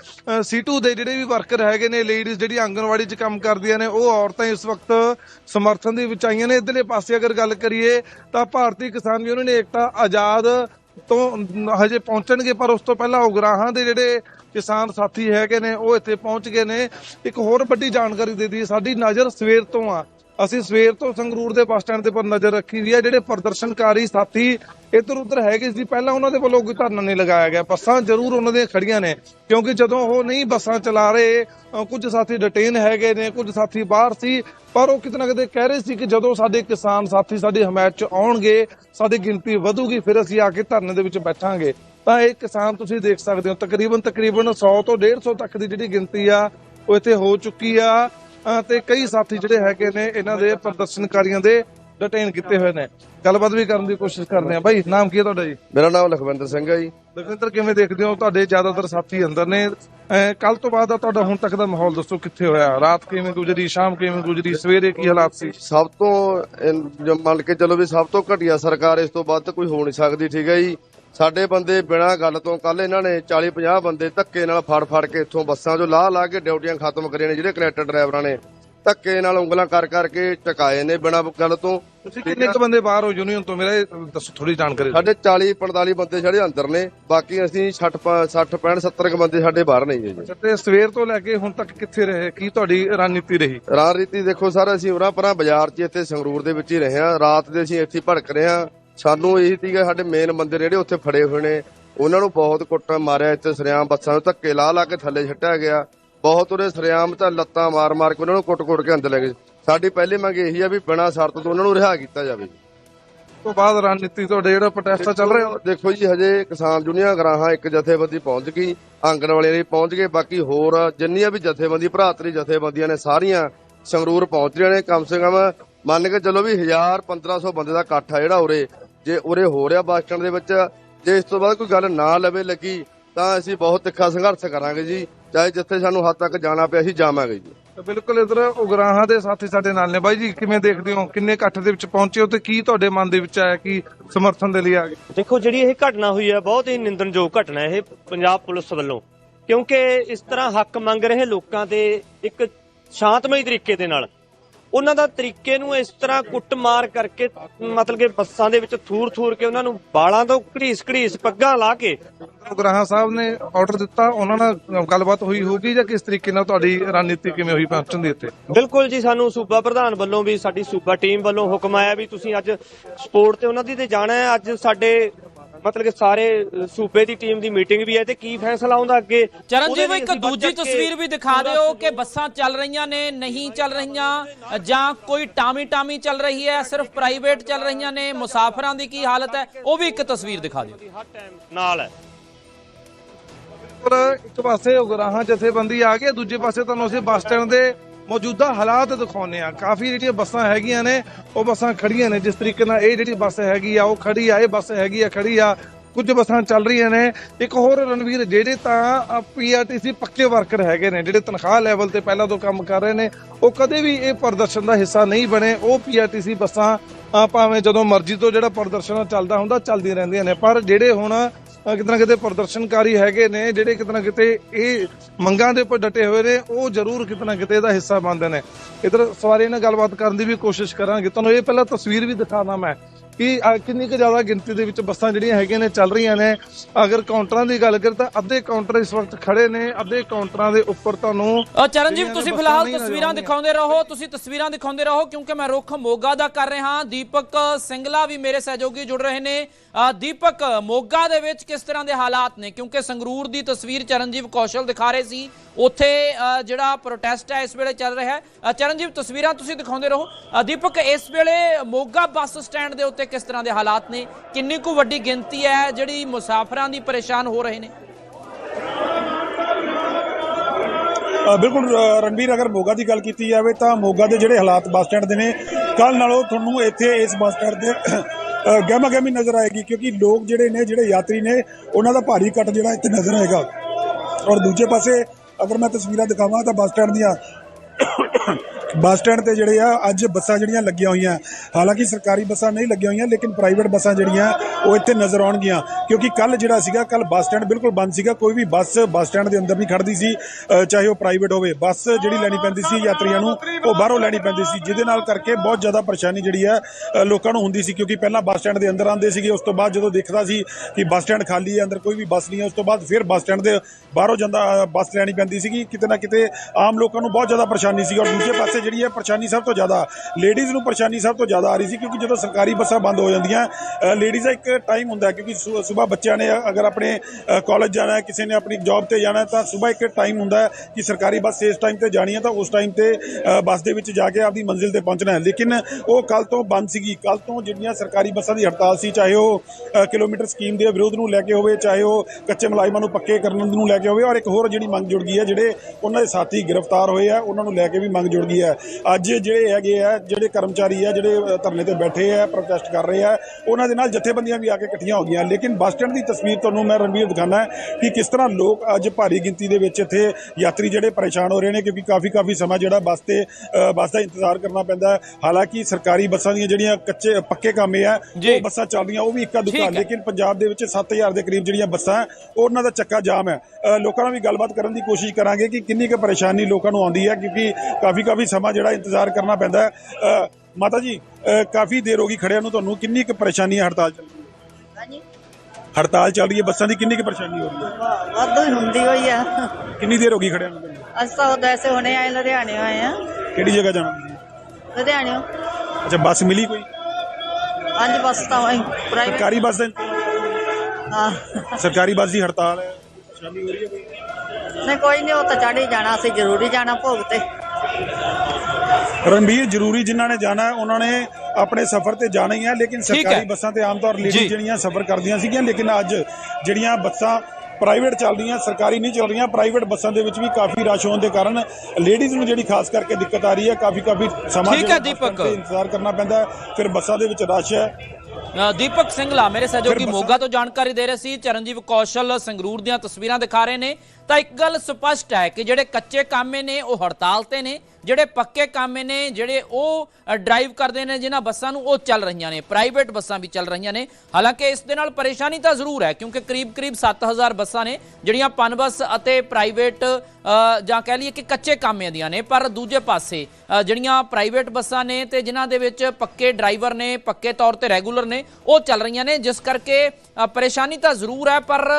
ਸੀਟੂ ਦੇ ਜਿਹੜੇ ਵੀ ਵਰਕਰ ਹੈਗੇ ਨੇ, ਲੇਡੀਜ਼ ਜਿਹੜੀ ਆਂਗਨਵਾੜੀ 'ਚ ਕੰਮ ਕਰਦੀਆਂ ਨੇ, ਉਹ ਔਰਤਾਂ ਇਸ ਵਕਤ ਸਮਰਥਨ ਦੇ ਵਿੱਚ ਆਈਆਂ ਨੇ। ਇਧਰਲੇ ਪਾਸੇ ਅਗਰ ਗੱਲ ਕਰੀਏ ਤਾਂ ਭਾਰਤੀ ਕਿਸਾਨ ਯੂਨੀਅਨ ਏਕਤਾ ਆਜ਼ਾਦ ਤੋਂ ਹਜੇ ਪਹੁੰਚਣਗੇ, ਪਰ ਉਸ ਤੋਂ ਪਹਿਲਾਂ ਉਗਰਾਹਾਂ ਦੇ ਜਿਹੜੇ ਕਿਸਾਨ ਸਾਥੀ ਹੈਗੇ ਨੇ, ਉਹ ਇੱਥੇ ਪਹੁੰਚ ਗਏ ਨੇ। ਇੱਕ ਹੋਰ ਵੱਡੀ ਜਾਣਕਾਰੀ ਦੇ ਦਈਏ, ਸਾਡੀ ਨਜ਼ਰ ਸਵੇਰ ਤੋਂ ਆ। ਅਸੀਂ ਸਵੇਰ ਤੋਂ ਸੰਗਰੂਰ ਦੇ ਬੱਸ ਸਟੈਂਡ ਦੇ ਉੱਪਰ ਨਜ਼ਰ ਰੱਖੀ ਹੋਈ ਹੈ ਜਿਹੜੇ ਪ੍ਰਦਰਸ਼ਨਕਾਰੀ ਸਾਥੀ ਇੱਧਰ ਉੱਧਰ ਹੈਗੇ ਸੀ ਪਹਿਲਾਂ ਉਹਨਾਂ ਦੇ ਵੱਲੋਂ ਕੋਈ ਧਰਨਾ ਨਹੀਂ ਲਗਾਇਆ ਗਿਆ। ਬੱਸਾਂ ਜ਼ਰੂਰ ਉਹਨਾਂ ਦੀਆਂ ਖੜੀਆਂ ਨੇ ਕਿਉਂਕਿ ਜਦੋਂ ਉਹ ਨਹੀਂ ਬੱਸਾਂ ਚਲਾ ਰਹੇ ਅ, ਕੁਝ ਸਾਥੀ ਡਿਟੇਨ ਹੈਗੇ ਨੇ ਕੁਝ ਸਾਥੀ ਬਾਹਰ ਸੀ ਪਰ ਉਹ ਕਿਤੇ ਨਾ ਕਿਤੇ ਕਹਿ ਰਹੇ ਸੀ ਕਿ ਜਦੋਂ ਸਾਡੇ ਕਿਸਾਨ ਸਾਥੀ ਸਾਡੀ ਹਮਾਇਤ 'ਚ ਆਉਣਗੇ ਸਾਡੀ ਗਿਣਤੀ ਵਧੂਗੀ ਫਿਰ ਅਸੀਂ ਆ ਕੇ ਧਰਨੇ ਦੇ ਵਿੱਚ ਬੈਠਾਂਗੇ। ਤਾਂ ਇਹ ਕਿਸਾਨ ਤੁਸੀਂ ਦੇਖ ਸਕਦੇ ਹੋ ਤਕਰੀਬਨ ਤਕਰੀਬਨ 100 ਤੋਂ 150 ਤੱਕ ਦੀ ਜਿਹੜੀ ਗਿਣਤੀ ਆ ਉਹ ਇੱਥੇ ਹੋ ਚੁੱਕੀ ਆ। ਤੇ ਕਈ ਸਾਥੀ ਜਿਹੜੇ ਹੈਗੇ ਨੇ ਇਹਨਾਂ ਦੇ ਪ੍ਰਦਰਸ਼ਨਕਾਰੀਆਂ ਦੇ ਡਿਟੇਨ ਕੀਤੇ ਹੋਏ ਨੇ। ਗੱਲਬਾਤ ਵੀ ਕਰਨ ਦੀ ਕੋਸ਼ਿਸ਼ ਕਰਦੇ ਆ ਬਾਈ ਨਾਮ ਕੀ ਹੈ ਤੁਹਾਡਾ ਜੀ? ਮੇਰਾ ਨਾਮ ਲਖਵਿੰਦਰ ਸਿੰਘ ਹੈ ਜੀ। ਲਖਵਿੰਦਰ ਕਿਵੇਂ ਦੇਖਦੇ ਹੋ? ਤੁਹਾਡੇ ਜ਼ਿਆਦਾਤਰ ਸਾਥੀ ਅੰਦਰ ਨੇ। ਕੱਲ ਤੋਂ ਬਾਅਦ ਦਾ ਤੁਹਾਡਾ ਹੁਣ ਤੱਕ ਦਾ ਮਾਹੌਲ ਦੱਸੋ ਕਿੱਥੇ ਹੋਇਆ? ਰਾਤ ਕਿਵੇਂ ਗੁਜ਼ਰੀ? ਸ਼ਾਮ ਕਿਵੇਂ ਗੁਜ਼ਰੀ? ਸਵੇਰੇ ਕੀ ਹਾਲਾਤ ਸੀ? ਸਭ ਤੋਂ ਮੰਨ ਕੇ ਚੱਲੋ ਵੀ ਸਭ ਤੋਂ ਘਟੀਆ ਸਰਕਾਰ ਇਸ ਤੋਂ ਵੱਧ ਕੋਈ ਹੋ ਨਹੀਂ ਸਕਦੀ ਠੀਕ ਹੈ ਜੀ। ਸਾਡੇ ਬੰਦੇ ਬਿਨਾਂ ਗੱਲ ਤੋਂ ਕੱਲ ਇਹਨਾਂ ਨੇ 40 50 ਬੰਦੇ ਧੱਕੇ ਨਾਲ ਫੜ ਫੜ ਕੇ ਇੱਥੋਂ ਬੱਸਾਂ 'ਚੋਂ ਲਾਹ ਲਾ ਕੇ ਡਿਊਟੀਆਂ ਖਤਮ ਕਰੀਆਂ ਨੇ ਜਿਹੜੇ ਕਨੈਕਟਰ ਡਰਾਈਵਰਾਂ ਨੇ। ਧੱਕੇ ਨਾਲ ਉਂਗਲਾਂ ਕਰ ਕਰਕੇ ਟਕਾਏ ਨੇ ਬਿਨਾਂ ਗੱਲ ਤੋਂ। ਤੁਸੀਂ ਕਿੰਨੇ ਕੁ ਬੰਦੇ ਬਾਹਰ ਹੋ ਯੂਨੀਅਨ ਤੋਂ? ਮੇਰਾ ਇਹ ਦੱਸੋ ਥੋੜੀ ਜਾਣਕਾਰੀ। ਸਾਡੇ 40 45 ਬੰਦੇ ਜਿਹੜੇ ਅੰਦਰ ਨੇ ਬਾਕੀ ਅਸੀਂ 60 ਪ- 60 65 70 ਕੁ ਬੰਦੇ ਸਾਡੇ ਬਾਹਰ ਨੇ ਜੀ। ਤੇ ਸਵੇਰ ਤੋਂ ਲੈ ਕੇ ਹੁਣ ਤੱਕ ਕਿੱਥੇ ਰਹੇ? ਕੀ ਤੁਹਾਡੀ ਰਣਨੀਤੀ ਰਹੀ? ਰੀਤੀ ਦੇਖੋ ਸਰ ਅਸੀਂ ਉਰਾਂ ਪਰਾਂ ਬਾਜ਼ਾਰ 'ਚ ਇੱਥੇ ਸੰਗਰੂਰ ਦੇ ਵਿੱਚ ਹੀ ਰਹੇ ਹਾਂ। ਰਾਤ ਦੇ ਅਸੀਂ ਇੱਥੇ ਭੜਕ ਰਹੇ ਹਾਂ। ਸਾਨੂੰ ਇਹੀ ਸੀਗਾ ਸਾਡੇ ਮੇਨ ਬੰਦੇ ਜਿਹੜੇ ਉੱਥੇ ਫੜੇ ਹੋਏ ਨੇ। ਉਹਨਾਂ ਨੂੰ ਬਹੁਤ ਕੁੱਟ ਮਾਰਿਆ ਇੱਥੇ ਸਰਿਆਮ ਬੱਸਾਂ ਨੂੰ ਧੱਕੇ ਲਾ ਲਾ ਕੇ ਥੱਲੇ ਛੱਟਿਆ ਗਿਆ। ਬਹੁਤ ਉਹਦੇ ਸਰਿਆਮ ਤਾਂ ਲੱਤਾਂ ਮਾਰ ਮਾਰ ਕੇ ਉਹਨਾਂ ਨੂੰ ਕੁੱਟ-ਕੁੱਟ ਕੇ ਅੰਦਰ ਲੈ ਗਏ। ਸਾਡੀ ਪਹਿਲੀ ਮੰਗ ਇਹੀ ਆ ਵੀ ਬਿਨਾਂ ਸ਼ਰਤ ਤੋਂ ਉਹਨਾਂ ਨੂੰ ਰਿਹਾ ਕੀਤਾ ਜਾਵੇ। ਤੋਂ ਬਾਅਦ ਰਣਨੀਤੀ ਤੁਹਾਡੇ ਜਿਹੜਾ ਪ੍ਰੋਟੈਸਟ ਚੱਲ ਰਿਹਾ? ਦੇਖੋ ਜੀ ਹਜੇ ਕਿਸਾਨ ਯੂਨੀਅਨ ਗਰਾਹਾਂ ਇੱਕ ਜਥੇਬੰਦੀ ਪਹੁੰਚ ਗਈ ਆਂਗਣ ਵਾਲੇ ਵੀ ਪਹੁੰਚ ਗਏ ਬਾਕੀ ਹੋਰ ਜਿੰਨੀਆਂ ਵੀ ਜਥੇਬੰਦੀ ਭਰਾਤਰੀ ਜਥੇਬੰਦੀਆਂ ਨੇ ਸਾਰੀਆਂ ਸੰਗਰੂਰ ਪਹੁੰਚ ਰਹੀਆਂ ਨੇ। ਕਮ ਸੇ ਕਮ ਮੰਨ ਕੇ ਚੱਲੋ ਵੀ 1000 1500 ਬੰਦੇ ਦਾ ਇਕੱਠ ਆ ਜਿਹੜਾ ਉਰੇ। ਜੇ ਉਰੇ ਹੋ ਰਿਹਾ ਬੱਸ ਸਟੈਂਡ ਦੇ ਵਿੱਚ ਜੇ ਇਸ ਤੋਂ ਬਾਅਦ ਕੋਈ ਗੱਲ ਨਾ ਲਵੇ ਲੱਗੀ ਤਾਂ ਅਸੀਂ ਬਹੁਤ ਤਿੱਖਾ ਸੰਘਰਸ਼ ਕਰਾਂਗੇ ਜੀ। ਚਾਹੇ ਜਿੱਥੇ ਸਾਨੂੰ ਹੱਦ ਤੱਕ ਜਾਣਾ ਪਿਆ ਅਸੀਂ ਜਾਵਾਂਗੇ ਜੀ। ਬਿਲਕੁਲ ਇਧਰ ਉਗਰਾਹਾਂ ਦੇ ਸਾਥੀ ਸਾਡੇ ਨਾਲ ਨੇ। ਬਾਈ ਜੀ ਕਿਵੇਂ ਦੇਖਦੇ ਹੋ? ਕਿੰਨੇ ਇਕੱਠ ਦੇ ਵਿੱਚ ਪਹੁੰਚੇ ਹੋ ਤੇ ਕੀ ਤੁਹਾਡੇ ਮਨ ਦੇ ਵਿੱਚ ਆਇਆ ਕਿ ਸਮਰਥਨ ਦੇ ਲਈ ਆ ਗਏ? ਦੇਖੋ ਜਿਹੜੀ ਇਹ ਘਟਨਾ ਹੋਈ ਹੈ ਬਹੁਤ ਹੀ ਨਿੰਦਣਯੋਗ ਘਟਨਾ ਹੈ ਇਹ ਪੰਜਾਬ ਪੁਲਿਸ ਵੱਲੋਂ। ਕਿਉਂਕਿ ਇਸ ਤਰ੍ਹਾਂ ਹੱਕ ਮੰਗ ਰਹੇ ਲੋਕਾਂ ਤੇ ਇੱਕ ਸ਼ਾਂਤਮਈ ਤਰੀਕੇ ਦੇ ਨਾਲ। ਉਹਨਾਂ ਦਾ ਤਰੀਕੇ ਨੂੰ ਇਸ ਤਰ੍ਹਾਂ ਕੁੱਟਮਾਰ ਕਰਕੇ ਮਤਲਬ ਕਿ ਬੱਸਾਂ ਦੇ ਵਿੱਚ ਥੂਰ-ਥੂਰ ਕੇ ਉਹਨਾਂ ਨੂੰ ਬਾਲਾਂ ਤੋਂ ਘੜੀਸ-ਘੜੀਸ ਪੱਗਾਂ ਲਾ ਕੇ। ਉਗਰਾਹਾਂ ਸਾਹਿਬ ਨੇ ਆਰਡਰ ਦਿੱਤਾ ਉਹਨਾਂ ਨਾਲ ਗੱਲਬਾਤ ਹੋਈ ਹੋਊਗੀ ਜਾਂ ਕਿਸ ਤਰੀਕੇ ਨਾਲ ਤੁਹਾਡੀ ਰਣਨੀਤੀ ਕਿਵੇਂ ਹੋਈ ਪਹੁੰਚਣ ਦੀ ਉੱਤੇ? ਬਿਲਕੁਲ ਜੀ ਸਾਨੂੰ ਸੂਬਾ ਪ੍ਰਧਾਨ ਵੱਲੋਂ ਵੀ ਸਾਡੀ ਸੂਬਾ ਟੀਮ ਵੱਲੋਂ ਹੁਕਮ ਆਇਆ ਵੀ ਤੁਸੀਂ ਅੱਜ ਸਪੋਰਟ ਤੇ ਉਹਨਾਂ ਦੀ ਤੇ ਜਾਣਾ ਹੈ। ਅੱਜ ਸਾਡੇ ਮਤਲਬ ਕਿ ਸਾਰੇ ਸੂਬੇ ਦੀ ਟੀਮ ਦੀ ਮੀਟਿੰਗ ਵੀ ਹੈ ਤੇ ਕੀ ਫੈਸਲਾ ਆਉਂਦਾ ਅੱਗੇ? ਚਰਨਜੀਤ ਇੱਕ ਦੂਜੀ ਕੇ ਤਸਵੀਰ ਵੀ ਦਿਖਾ ਦਿਓ ਕਿ ਬੱਸਾਂ ਚੱਲ ਰਹੀਆਂ ਨੇ ਨਹੀਂ ਚੱਲ ਰਹੀਆਂ ਜਾਂ ਕੋਈ ਟਾਮੀ ਟਾਮੀ ਚੱਲ ਰਹੀ ਹੈ ਸਿਰਫ ਪ੍ਰਾਈਵੇਟ ਚੱਲ ਰਹੀਆਂ ਨੇ ਮੁਸਾਫਰਾਂ ਦੀ ਕੀ ਹਾਲਤ ਹੈ ਉਹ ਵੀ ਇੱਕ ਤਸਵੀਰ ਦਿਖਾ ਦਿਓ। ਨਾਲ ਹੈ। ਇੱਕ ਪਾਸੇ ਉਗਰਾਹਾਂ ਜਥੇਬੰਦੀ ਆ ਗਈ ਦੂਜੇ ਪਾਸੇ ਤੁਹਾਨੂੰ ਅਸੀਂ ਬੱਸ ਸਟੈਂਡ ਦੇ ਮੌਜੂਦਾ ਹਾਲਾਤ ਦਿਖਾਉਨੇ ਆ ਕਾਫੀ ਜਿਹੜੀਆਂ ਬੱਸਾਂ ਹੈਗੀਆਂ ਨੇ, ਉਹ ਬੱਸਾਂ ਖੜੀਆਂ ਨੇ। ਜਿਸ ਤਰੀਕੇ ਨਾਲ ਇਹ ਜਿਹੜੀ ਬੱਸ ਹੈਗੀ ਆ, ਉਹ ਖੜੀ ਆ, ਇਹ ਬੱਸ ਹੈਗੀ ਆ ਖੜੀ ਆ। ਕੁਝ ਬੱਸਾਂ ਚੱਲ ਰਹੀਆਂ ਨੇ। ਇੱਕ ਹੋਰ ਰਣਵੀਰ, ਜਿਹੜੇ ਤਾਂ ਪੀਆਰਟੀਸੀ ਪੱਕੇ ਵਰਕਰ ਹੈਗੇ ਨੇ, ਜਿਹੜੇ ਤਨਖਾਹ ਲੈਵਲ ਤੇ ਪਹਿਲਾਂ ਤੋਂ ਕੰਮ ਕਰ ਰਹੇ ਨੇ, ਉਹ ਕਦੇ ਵੀ ਇਹ ਪ੍ਰਦਰਸ਼ਨ ਦਾ ਹਿੱਸਾ ਨਹੀਂ ਬਣੇ। ਉਹ ਪੀਆਰਟੀਸੀ ਬੱਸਾਂ ਭਾਵੇਂ ਜਦੋਂ ਮਰਜ਼ੀ ਤੋਂ ਜਿਹੜਾ ਪ੍ਰਦਰਸ਼ਨ ਚੱਲਦਾ ਹੁੰਦਾ, ਚੱਲਦੀਆਂ ਰਹਿੰਦੀਆਂ ਨੇ। ਪਰ ਜਿਹੜੇ ਹੁਣ ਅ, ਕਿਤੇ ਨਾ ਕਿਤੇ ਪ੍ਰਦਰਸ਼ਨਕਾਰੀ ਹੈਗੇ ਨੇ ਜਿਹੜੇ ਕਿਤੇ ਨਾ ਕਿਤੇ ਇਹ ਮੰਗਾਂ ਦੇ ਉੱਪਰ ਡਟੇ ਹੋਏ ਨੇ ਉਹ ਜ਼ਰੂਰ ਕਿਤੇ ਨਾ ਕਿਤੇ ਇਹਦਾ ਹਿੱਸਾ ਬਣਦੇ ਨੇ। ਇਧਰ ਸਵਾਰੀਆਂ ਨਾਲ ਗੱਲਬਾਤ ਕਰਨ ਦੀ ਵੀ ਕੋਸ਼ਿਸ਼ ਕਰਾਂਗੇ। ਤੁਹਾਨੂੰ ਇਹ ਪਹਿਲਾਂ ਤਸਵੀਰ ਵੀ ਦਿਖਾਣਾ ਮੈਂ। ਕਿ ਕਿੰਨੀ ਕੁ ਜ਼ਿਆਦਾ ਗਿਣਤੀ ਦੇ ਵਿੱਚ ਬੱਸਾਂ ਜਿਹੜੀਆਂ ਹੈਗੀਆਂ ਨੇ ਚੱਲ ਰਹੀਆਂ ਨੇ। ਅਗਰ ਕਾਊਂਟਰਾਂ ਦੀ ਗੱਲ ਕਰੀਏ ਤਾਂ ਅੱਧੇ ਕਾਊਂਟਰ ਇਸ ਵਕਤ ਖੜੇ ਨੇ ਅੱਧੇ ਕਾਊਂਟਰਾਂ ਦੇ ਉੱਪਰ ਤੁਹਾਨੂੰ ਚਰਨਜੀਤ ਤੁਸੀਂ ਫਿਲਹਾਲ ਤਸਵੀਰਾਂ। ਦਿਖਾਉਂਦੇ ਰਹੋ ਤੁਸੀਂ ਤਸਵੀਰਾਂ ਦਿਖਾਉਂਦੇ ਰਹੋ ਕਿਉਂਕਿ ਮੈਂ ਰੁੱਖ ਮੋਗਾ ਦਾ ਕਰ ਰਿਹਾ ਹਾਂ। ਦੀਪਕ ਸਿੰਗਲਾ ਵੀ ਮੇਰੇ ਸਹਿਯੋਗੀ ਜੁੜ ਰਹੇ ਨੇ। ਦੀਪਕ ਮੋਗਾ ਦੇ ਵਿੱਚ ਕਿਸ ਤਰ੍ਹਾਂ ਦੇ ਹਾਲਾਤ ਨੇ? ਕਿਉਂਕਿ ਸੰਗਰੂਰ ਦੀ ਤਸਵੀਰ ਚਰਨਜੀਤ ਕੌਸ਼ਲ ਦਿਖਾ ਰਹੇ ਸੀ। ਉੱਥੇ ਜਿਹੜਾ ਪ੍ਰੋਟੈਸਟ ਹੈ ਇਸ ਵੇਲੇ ਚੱਲ ਰਿਹਾ ਹੈ। ਚਰਨਜੀਤ ਤਸਵੀਰਾਂ ਤੁਸੀਂ ਦਿਖਾਉਂਦੇ ਰਹੋ। ਦੀਪਕ ਇਸ ਵੇਲੇ ਮੋਗਾ ਬੱਸ ਸਟੈਂਡ ਦੇ ਉੱਤੇ ਕਿਸ ਤਰ੍ਹਾਂ ਦੇ ਹਾਲਾਤ ਨੇ? ਕਿੰਨੀ ਕੁ ਵੱਡੀ ਗਿਣਤੀ ਹੈ ਜਿਹੜੀ ਮੁਸਾਫਰਾਂ ਦੀ ਪਰੇਸ਼ਾਨ ਹੋ ਰਹੇ ਨੇ? ਬਿਲਕੁਲ ਰਣਵੀਰ ਅਗਰ ਮੋਗਾ ਦੀ ਗੱਲ ਕੀਤੀ ਜਾਵੇ ਤਾਂ ਮੋਗਾ ਦੇ ਜਿਹੜੇ ਹਾਲਾਤ ਬੱਸ ਸਟੈਂਡ ਦੇ ਨੇ ਕੱਲ ਨਾਲੋਂ ਤੁਹਾਨੂੰ ਇੱਥੇ ਇਸ ਬੱਸ ਸਟੈਂਡ ਦੇ ਗਹਿਮਾ ਗਹਿਮੀ ਨਜ਼ਰ ਆਏਗੀ ਕਿਉਂਕਿ ਲੋਕ ਜਿਹੜੇ ਨੇ, ਜਿਹੜੇ ਯਾਤਰੀ ਨੇ, ਉਹਨਾਂ ਦਾ ਭਾਰੀ ਕੱਟ ਜਿਹੜਾ ਇੱਥੇ ਨਜ਼ਰ ਆਏਗਾ। ਔਰ ਦੂਜੇ ਪਾਸੇ ਅਗਰ ਮੈਂ ਤਸਵੀਰਾਂ ਦਿਖਾਵਾਂ ਤਾਂ ਬੱਸ ਸਟੈਂਡ ਦੀਆਂ ਬੱਸ ਸਟੈਂਡ ਤੇ ਜਿਹੜੇ ਆ, ਅੱਜ ਬੱਸਾਂ ਜਿਹੜੀਆਂ ਲੱਗੀਆਂ ਹੋਈਆਂ, ਹਾਲਾਂਕਿ ਸਰਕਾਰੀ ਬੱਸਾਂ ਨਹੀਂ ਲੱਗੀਆਂ ਹੋਈਆਂ, ਲੇਕਿਨ ਪ੍ਰਾਈਵੇਟ ਬੱਸਾਂ ਜਿਹੜੀਆਂ, ਉਹ ਇੱਥੇ ਨਜ਼ਰ ਆਉਣਗੀਆਂ। ਕਿਉਂਕਿ ਕੱਲ ਜਿਹੜਾ ਸੀਗਾ ਕੱਲ ਬੱਸ ਸਟੈਂਡ ਬਿਲਕੁਲ ਬੰਦ ਸੀਗਾ, ਕੋਈ ਵੀ ਬੱਸ ਬੱਸ ਸਟੈਂਡ ਦੇ ਅੰਦਰ ਨਹੀਂ ਖੜਦੀ ਸੀ ਚਾਹੇ ਉਹ ਪ੍ਰਾਈਵੇਟ ਹੋਵੇ। ਬੱਸ ਜਿਹੜੀ ਲੈਣੀ ਪੈਂਦੀ ਸੀ ਯਾਤਰੀਆਂ ਨੂੰ, ਉਹ ਬਾਹਰੋਂ ਲੈਣੀ ਪੈਂਦੀ ਸੀ, ਜਿਹਦੇ ਨਾਲ ਕਰਕੇ ਬਹੁਤ ਜ਼ਿਆਦਾ ਪਰੇਸ਼ਾਨੀ ਜਿਹੜੀ ਹੈ ਲੋਕਾਂ ਨੂੰ ਹੁੰਦੀ ਸੀ। ਕਿਉਂਕਿ ਪਹਿਲਾਂ ਬੱਸ ਸਟੈਂਡ ਦੇ ਅੰਦਰ ਆਉਂਦੇ ਸੀਗੇ, ਉਸ ਤੋਂ ਬਾਅਦ ਜਦੋਂ ਦੇਖਦਾ ਸੀ ਕਿ ਬੱਸ ਸਟੈਂਡ ਖਾਲੀ ਹੈ ਅੰਦਰ ਕੋਈ ਵੀ ਬੱਸ ਨਹੀਂ ਹੈ ਉਸ ਤੋਂ ਬਾਅਦ ਫਿਰ ਬੱਸ ਸਟੈਂਡ ਦੇ ਬਾਹਰੋਂ ਜਾਂਦਾ, ਬੱਸ ਲੈਣੀ ਪੈਂਦੀ ਸੀਗੀ। ਕਿਤੇ ਨਾ ਕਿਤੇ ਆਮ ਲੋਕਾਂ ਨੂੰ ਬਹੁਤ ਜ਼ਿਆਦਾ ਪਰੇਸ਼ਾਨੀ ਸੀ ਔਰ ਦੂਜੇ ਪਾਸੇ ਜਿਹੜੀ ਹੈ ਪਰੇਸ਼ਾਨੀ ਸਭ ਤੋਂ ਜ਼ਿਆਦਾ ਲੇਡੀਜ਼ ਨੂੰ ਪਰੇਸ਼ਾਨੀ ਸਭ ਤੋਂ ਜ਼ਿਆਦਾ ਆ ਰਹੀ ਸੀ ਕਿਉਂਕਿ ਜਦੋਂ ਸਰਕਾਰੀ ਬੱਸਾਂ ਬੰਦ ਹੋ ਜਾਂਦੀਆਂ ਲੇਡੀਜ਼ ਦਾ ਇੱਕ ਟਾਈਮ ਹੁੰਦਾ ਹੈ ਕਿਉਂਕਿ ਸਵੇਰ ਬੱਚਿਆਂ ਨੇ ਅਗਰ ਆਪਣੇ ਕਾਲਜ ਜਾਣਾ ਹੈ, ਕਿਸੇ ਨੇ ਆਪਣੀ ਜੌਬ ਤੇ ਜਾਣਾ ਤਾਂ ਸਵੇਰ ਇੱਕ ਟਾਈਮ ਹੁੰਦਾ ਕਿ ਸਰਕਾਰੀ ਬੱਸ ਇਸ ਟਾਈਮ ਤੇ ਜਾਣੀ ਹੈ ਤਾਂ ਉਸ ਟਾਈਮ ਤੇ ਬੱਸ ਦੇ ਵਿੱਚ ਜਾ ਕੇ ਆਪਦੀ ਮੰਜ਼ਿਲ ਤੇ ਪਹੁੰਚਣਾ ਹੈ। ਲੇਕਿਨ ਉਹ ਕੱਲ ਤੋਂ ਬੰਦ ਸੀਗੀ। ਕੱਲ ਤੋਂ ਜਿਹੜੀਆਂ ਸਰਕਾਰੀ ਬੱਸਾਂ ਦੀ ਹੜਤਾਲ ਸੀ, ਚਾਹੇ ਉਹ ਕਿਲੋਮੀਟਰ ਸਕੀਮ ਦੇ ਵਿਰੋਧ ਨੂੰ ਲੈ ਕੇ ਹੋਵੇ, ਚਾਹੇ ਉਹ ਕੱਚੇ ਮੁਲਾਜ਼ਮਾਂ ਨੂੰ ਪੱਕੇ ਕਰਨ ਨੂੰ ਲੈ ਕੇ ਹੋਵੇ ਔਰ ਇੱਕ ਹੋਰ ਜਿਹੜੀ ਮੰਗ ਜੁੜ ਗਈ ਹੈ, ਜਿਹੜੇ ਉਹਨਾਂ ਦੇ ਸਾਥੀ ਗ੍ਰਿਫਤਾਰ ਹੋਏ ਆ, ਉਹਨਾਂ ਨੂੰ ਲੈ ਕੇ ਵੀ ਮੰਗ ਜੁੜ ਗਈ ਹੈ। ਅੱਜ ਜਿਹੜੇ ਹੈਗੇ ਆ ਜਿਹੜੇ ਕਰਮਚਾਰੀ ਆ ਜਿਹੜੇ ਧਰਨੇ ਤੇ ਬੈਠੇ ਆ ਪ੍ਰੋਟੈਸਟ ਕਰ ਰਹੇ ਆ ਉਹਨਾਂ ਦੇ ਨਾਲ ਜਥੇਬੰਦੀਆਂ ਵੀ ਆ ਕੇ ਇਕੱਠੀਆਂ ਹੋ ਗਈਆਂ ਲੇਕਿਨ ਬੱਸ ਸਟੈਂਡ ਦੀ ਤਸਵੀਰ ਤੁਹਾਨੂੰ ਮੈਂ ਰਣਵੀਰ ਦਿਖਾਣਾ ਕਿ ਕਿਸ ਤਰ੍ਹਾਂ ਲੋਕ ਅੱਜ ਭਾਰੀ ਗਿਣਤੀ ਦੇ ਵਿੱਚ ਇੱਥੇ ਯਾਤਰੀ ਜਿਹੜੇ ਪਰੇਸ਼ਾਨ ਹੋ ਰਹੇ ਨੇ ਕਿਉਂਕਿ ਕਾਫੀ ਕਾਫੀ ਸਮਾਂ ਜਿਹੜਾ ਬੱਸ ਤੇ ਬੱਸ ਦਾ ਇੰਤਜ਼ਾਰ ਕਰਨਾ ਪੈਂਦਾ ਹੈ ਹਾਲਾਂਕਿ ਸਰਕਾਰੀ ਬੱਸਾਂ ਦੀਆਂ ਜਿਹੜੀਆਂ ਕੱਚੇ ਪੱਕੇ ਕਾਮੇ ਆ। ਉਹ ਬੱਸਾਂ ਚੱਲ ਰਹੀਆਂ ਉਹ ਵੀ ਇੱਕਾ ਦੁੱਕਾ ਹੈ। ਲੇਕਿਨ ਪੰਜਾਬ ਦੇ ਵਿੱਚ 7000 ਦੇ ਕਰੀਬ ਜਿਹੜੀਆਂ ਬੱਸਾਂ ਹੈ, ਉਹਨਾਂ ਦਾ ਚੱਕਾ ਜਾਮ ਹੈ ਲੋਕਾਂ ਨਾਲ ਵੀ ਗੱਲਬਾਤ ਕਰਨ ਦੀ ਕੋਸ਼ਿਸ਼ ਕਰਾਂਗੇ ਕਿ ਕਿੰਨੀ ਕੁ ਪਰੇਸ਼ਾਨੀ ਲੋਕਾਂ ਨੂੰ ਆਉਂਦੀ ਹੈ ਕਿਉਂਕਿ ਕਾਫੀ ਕਾਫੀ ਸਮਾਂ ਜਿਹੜਾ ਇੰਤਜ਼ਾਰ ਕਰਨਾ ਪੈਂਦਾ ਹੈ। ਮਾਤਾ ਜੀ ਕਾਫੀ ਦੇਰ ਹੋ ਗਈ ਖੜਿਆਂ ਨੂੰ ਤੁਹਾਨੂੰ। ਕਿੰਨੀ ਕੁ ਪਰੇਸ਼ਾਨੀ ਹੈ ਹੜਤਾਲ ਚੱਲ ਰਹੀ ਹੈ ਹਾਂਜੀ। ਹੜਤਾਲ ਚੱਲ ਰਹੀ ਹੈ ਬੱਸਾਂ ਦੀ ਕਿੰਨੀ ਕੁ ਪਰੇਸ਼ਾਨੀ ਹੋ ਰਹੀ ਹੈ? ਵਾਧੂ ਹੀ ਹੁੰਦੀ ਹੋਈ ਆ। ਕਿੰਨੀ ਦੇਰ ਹੋ ਗਈ ਖੜਿਆਂ ਨੂੰ? ਅਸੀਂ ਤਾਂ ਐਸੇ ਹੁਣੇ ਆਏ ਲੁਧਿਆਣੇ ਆਏ ਆ। ਕਿਹੜੀ ਜਗ੍ਹਾ ਜਾਣਾ ਤੁਸੀਂ? ਲੁਧਿਆਣਿਓ ਅੱਛਾ ਬੱਸ ਮਿਲੀ ਕੋਈ? ਹਾਂਜੀ ਬੱਸ ਤਾਂ ਪ੍ਰਾਈਵੇਟ ਸਰਕਾਰੀ ਬੱਸ ਦਾ ਹਾਂ। ਸਰਕਾਰੀ ਬੱਸ ਦੀ ਹੜਤਾਲ ਹੈ ਪਰੇਸ਼ਾਨੀ ਹੋ ਰਹੀ ਹੈ ਕੋਈ? ਨਹੀਂ ਕੋਈ ਨਹੀਂ ਉਹ ਤਾਂ ਚੜ੍ਹ ਹੀ ਜਾਣਾ ਅਸੀਂ ਜ਼ਰੂਰੀ ਜਾਣਾ ਭੋਗ ਤੇ। ਰਣਬੀਰ ਜ਼ਰੂਰੀ ਜਿਨ੍ਹਾਂ ਨੇ ਜਾਣਾ ਹੈ ਉਹਨਾਂ ਨੇ ਆਪਣੇ ਸਫ਼ਰ ਤੇ ਜਾਣਾ ਹੀ ਹੈ ਲੇਕਿਨ। ਸਰਕਾਰੀ ਬੱਸਾਂ ਤੇ ਆਮ ਤੌਰ। ਲੇਡੀ ਜਿਹੜੀਆਂ ਸਫ਼ਰ ਕਰਦੀਆਂ ਸੀਗੀਆਂ ਲੇਕਿਨ ਅੱਜ ਜਿਹੜੀਆਂ ਬੱਸਾਂ ਪ੍ਰਾਈਵੇਟ ਚੱਲ ਰਹੀਆਂ ਸਰਕਾਰੀ ਨਹੀਂ ਚੱਲ ਰਹੀਆਂ ਪ੍ਰਾਈਵੇਟ ਬੱਸਾਂ ਦੇ ਵਿੱਚ ਵੀ ਕਾਫੀ ਰਸ਼ ਹੋਣ ਦੇ ਕਾਰਨ ਲੇਡੀਜ਼ ਨੂੰ ਜਿਹੜੀ ਖਾਸ ਕਰਕੇ ਦਿੱਕਤ ਆ ਰਹੀ ਹੈ ਕਾਫੀ ਕਾਫੀ ਸਮਾਂ ਠੀਕ ਹੈ ਦੀਪਕ। ਇੰਤਜ਼ਾਰ ਕਰਨਾ ਪੈਂਦਾ ਹੈ ਫਿਰ ਬੱਸਾਂ ਦੇ ਵਿੱਚ ਰਸ਼ ਹੈ ਦੀਪਕ ਸਿੰਘਲਾ ਮੇਰੇ ਸਹਿਯੋਗੀ ਮੋਗਾ ਤੋਂ ਜਾਣਕਾਰੀ ਦੇ ਰਹੇ ਸੀ ਚਰਨਜੀਤ ਕੌਸ਼ਲ ਸੰਗਰੂਰ ਦੀਆਂ ਤਸਵੀਰਾਂ ਦਿਖਾ ਰਹੇ ਨੇ ਤਾਂ ਇੱਕ ਗੱਲ ਸਪਸ਼ਟ ਹੈ ਕਿ ਜਿਹੜੇ ਕੱਚੇ ਕਾਮੇ ਨੇ ਉਹ ਹੜਤਾਲ ਤੇ ਨੇ ਜਿਹੜੇ ਪੱਕੇ ਕਾਮੇ ਨੇ, ਜਿਹੜੇ ਉਹ ਡਰਾਈਵ ਕਰਦੇ ਨੇ, ਜਿਨ੍ਹਾਂ ਬੱਸਾਂ ਨੂੰ ਉਹ ਚੱਲ ਰਹੀਆਂ ਨੇ ਪ੍ਰਾਈਵੇਟ ਬੱਸਾਂ ਵੀ ਚੱਲ ਰਹੀਆਂ ਨੇ। ਹਾਲਾਂਕਿ ਇਸ ਦੇ ਨਾਲ ਪਰੇਸ਼ਾਨੀ ਤਾਂ ਜ਼ਰੂਰ ਹੈ, ਕਿਉਂਕਿ ਕਰੀਬ-ਕਰੀਬ 7000 ਬੱਸਾਂ ਨੇ, ਜਿਹੜੀਆਂ ਪਨ ਬੱਸ ਅਤੇ ਪ੍ਰਾਈਵੇਟ ਜਾਂ ਕਹਿ ਲਈਏ ਕਿ ਕੱਚੇ ਕਾਮਿਆਂ ਦੀਆਂ ਨੇ, ਪਰ ਦੂਜੇ ਪਾਸੇ ਜਿਹੜੀਆਂ ਪ੍ਰਾਈਵੇਟ ਬੱਸਾਂ ਨੇ ਤੇ ਜਿਨ੍ਹਾਂ ਦੇ ਵਿੱਚ ਪੱਕੇ ਡਰਾਈਵਰ ਨੇ, ਪੱਕੇ ਤੌਰ ਤੇ ਰੈਗੂਲਰ ਨੇ, ਉਹ ਚੱਲ ਰਹੀਆਂ ਨੇ, ਜਿਸ ਕਰਕੇ ਪਰੇਸ਼ਾਨੀ ਤਾਂ ਜ਼ਰੂਰ ਹੈ, ਪਰ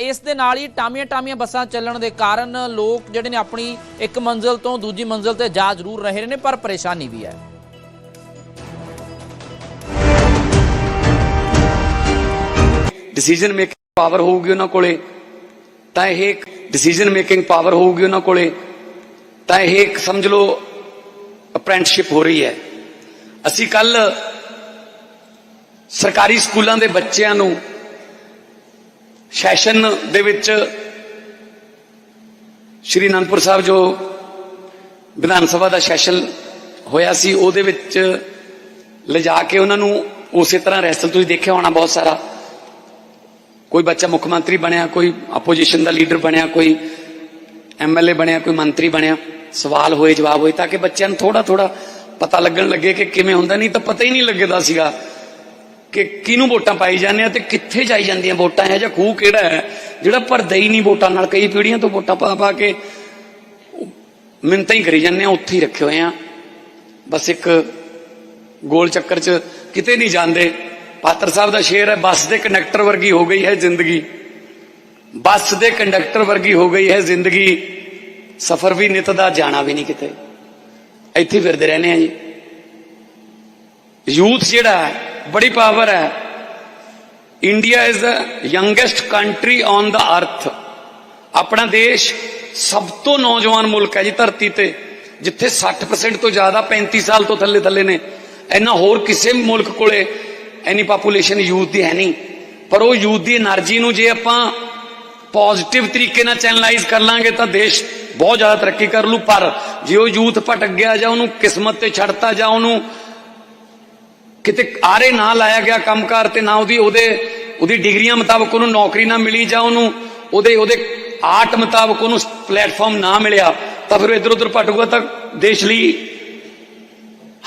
ਇਸ ਦੇ ਨਾਲ ਹੀ ਟਾਮੀਆਂ ਟਾਮੀਆਂ ਬੱਸਾਂ ਚੱਲਣ ਦੇ ਕਾਰਨ ਲੋਕ ਜਿਹੜੇ ਨੇ ਆਪਣੀ ਇੱਕ ਮੰਜ਼ਿਲ ਤੋਂ ਦੂਜੀ ਮੰਜ਼ਿਲ ਤੇ ਜਾ ਜ਼ਰੂਰ ਰਹੇ ਨੇ, ਪਰ ਪਰੇਸ਼ਾਨੀ ਵੀ ਹੈ। ਡਿਸੀਜਨ ਮੇਕਿੰਗ ਪਾਵਰ ਹੋਊਗੀ ਉਹਨਾਂ ਕੋਲੇ, ਤਾਂ ਇਹ ਇੱਕ ਡਿਸੀਜਨ ਮੇਕਿੰਗ ਪਾਵਰ ਹੋਊਗੀ ਉਹਨਾਂ ਕੋਲੇ, ਤਾਂ ਇਹ ਇੱਕ ਸਮਝ ਲਓ ਅਪ੍ਰੈਂਟਿਸਸ਼ਿਪ ਹੋ ਰਹੀ ਹੈ। ਅਸੀਂ ਕੱਲ ਸਰਕਾਰੀ ਸਕੂਲਾਂ ਦੇ ਬੱਚਿਆਂ ਨੂੰ ਸੈਸ਼ਨ ਦੇ ਵਿੱਚ ਸ਼੍ਰੀ ਅਨੰਦਪੁਰ ਸਾਹਿਬ ਜੋ ਵਿਧਾਨ ਸਭਾ ਦਾ ਸੈਸ਼ਨ ਹੋਇਆ ਸੀ, ਉਹਦੇ ਵਿੱਚ ਲਿਜਾ ਕੇ ਉਹਨਾਂ ਨੂੰ ਉਸੇ ਤਰ੍ਹਾਂ ਰੈਸਲ ਤੁਸੀਂ ਦੇਖਿਆ ਹੋਣਾ ਬਹੁਤ ਸਾਰਾ। ਕੋਈ ਬੱਚਾ ਮੁੱਖ ਮੰਤਰੀ ਬਣਿਆ, ਕੋਈ ਆਪੋਜੀਸ਼ਨ ਦਾ ਲੀਡਰ ਬਣਿਆ, ਕੋਈ ਐਮਐਲਏ ਬਣਿਆ, ਕੋਈ ਮੰਤਰੀ ਬਣਿਆ। ਸਵਾਲ ਹੋਏ, ਜਵਾਬ ਹੋਏ, ਤਾਂ ਕਿ ਬੱਚਿਆਂ ਨੂੰ ਥੋੜਾ ਥੋੜਾ ਪਤਾ ਲੱਗਣ ਲੱਗੇ ਕਿ ਕਿਵੇਂ ਹੁੰਦਾ, ਨਹੀਂ ਤਾਂ ਪਤਾ ਹੀ ਨਹੀਂ ਲੱਗਦਾ ਸੀਗਾ ਕਿ ਕਿਹਨੂੰ ਵੋਟਾਂ ਪਾਈ ਜਾਂਦੇ ਆ ਤੇ ਕਿੱਥੇ ਜਾਈ ਜਾਂਦੀਆਂ ਵੋਟਾਂ, ਇਹ ਜਾਂ ਖੂਹ ਕਿਹੜਾ ਹੈ ਜਿਹੜਾ ਭਰਦਾ ਹੀ ਨਹੀਂ ਵੋਟਾਂ ਨਾਲ, ਕਈ ਪੀੜ੍ਹੀਆਂ ਤੋਂ ਵੋਟਾਂ ਪਾ ਪਾ ਕੇ ਮਿੰਤਾਂ ਹੀ ਕਰੀ ਜਾਂਦੇ ਆ, ਉੱਥੇ ਹੀ ਰੱਖੇ ਹੋਏ ਆ। ਬਸ ਇੱਕ ਗੋਲ ਚੱਕਰ 'ਚ ਕਿਤੇ ਨਹੀਂ ਜਾਂਦੇ। ਪਾਤਰ ਸਾਹਿਬ ਦਾ ਸ਼ੇਰ ਹੈ, ਬੱਸ ਦੇ ਕੰਡਕਟਰ ਵਰਗੀ ਹੋ ਗਈ ਹੈ ਜ਼ਿੰਦਗੀ। ਬੱਸ ਦੇ ਕੰਡਕਟਰ ਵਰਗੀ ਹੋ ਗਈ ਹੈ ਜ਼ਿੰਦਗੀ। ਸਫ਼ਰ ਵੀ ਨਿਤ ਦਾ, ਜਾਣਾ ਵੀ ਨਹੀਂ ਕਿਤੇ। ਇੱਥੇ ਫਿਰਦੇ ਰਹਿੰਦੇ ਆ ਜੀ। ਯੂਥ ਜਿਹੜਾ ਹੈ, ਬੜੀ ਪਾਵਰ ਹੈ। India is the youngest country on the earth ਆਪਣਾ ਦੇਸ਼ ਸਭ ਤੋਂ ਨੌਜਵਾਨ ਮੁਲਕ ਹੈ ਜੀ ਧਰਤੀ ਤੇ, ਜਿੱਥੇ 60% ਤੋਂ ਜ਼ਿਆਦਾ 35 ਸਾਲ ਤੋਂ ਥੱਲੇ ਥੱਲੇ ਨੇ। ਇੰਨਾ ਹੋਰ ਕਿਸੇ ਮੁਲਕ ਕੋਲੇ ਐਨੀ ਪਾਪੂਲੇਸ਼ਨ ਯੂਥ ਦੀ ਹੈ ਨਹੀਂ। ਪਰ ਉਹ ਯੂਥ ਦੀ એનર્ਜੀ ਨੂੰ ਜੇ ਆਪਾਂ ਪੋਜ਼ਿਟਿਵ ਤਰੀਕੇ ਨਾਲ ਚੈਨਲਾਈਜ਼ ਕਰ ਲਾਂਗੇ ਤਾਂ ਦੇਸ਼ ਬਹੁਤ ਜ਼ਿਆਦਾ ਤਰੱਕੀ ਕਰ ਲੂ। ਪਰ ਜੇ ਉਹ ਯੂਥ ਭਟਕ ਗਿਆ ਜਾਂ ਉਹਨੂੰ ਕਿਸਮਤ ਤੇ ਛੱਡਤਾ ਜਾਂ ਉਹਨੂੰ ਕਿਤੇ ਆਰੇ ਨਾ ਲਾਇਆ ਗਿਆ ਕੰਮਕਾਰ ਤੇ ਨਾ ਉਹਦੀ ਉਹਦੇ, ਉਹਦੀ ਡਿਗਰੀਆਂ ਮੁਤਾਬਕ ਉਹਨੂੰ ਨੌਕਰੀ ਨਾ ਮਿਲੀ ਜਾਂ ਉਹਨੂੰ ਉਹਦੇ ਉਹਦੇ ਆਰਟ ਮੁਤਾਬਕ ਉਹਨੂੰ ਪਲੇਟਫਾਰਮ ਨਾ ਮਿਲਿਆ, ਤਾਂ ਫਿਰ ਇਧਰ ਉਧਰ ਭਟਕੂਗਾ ਤਾਂ ਦੇਸ਼ ਲਈ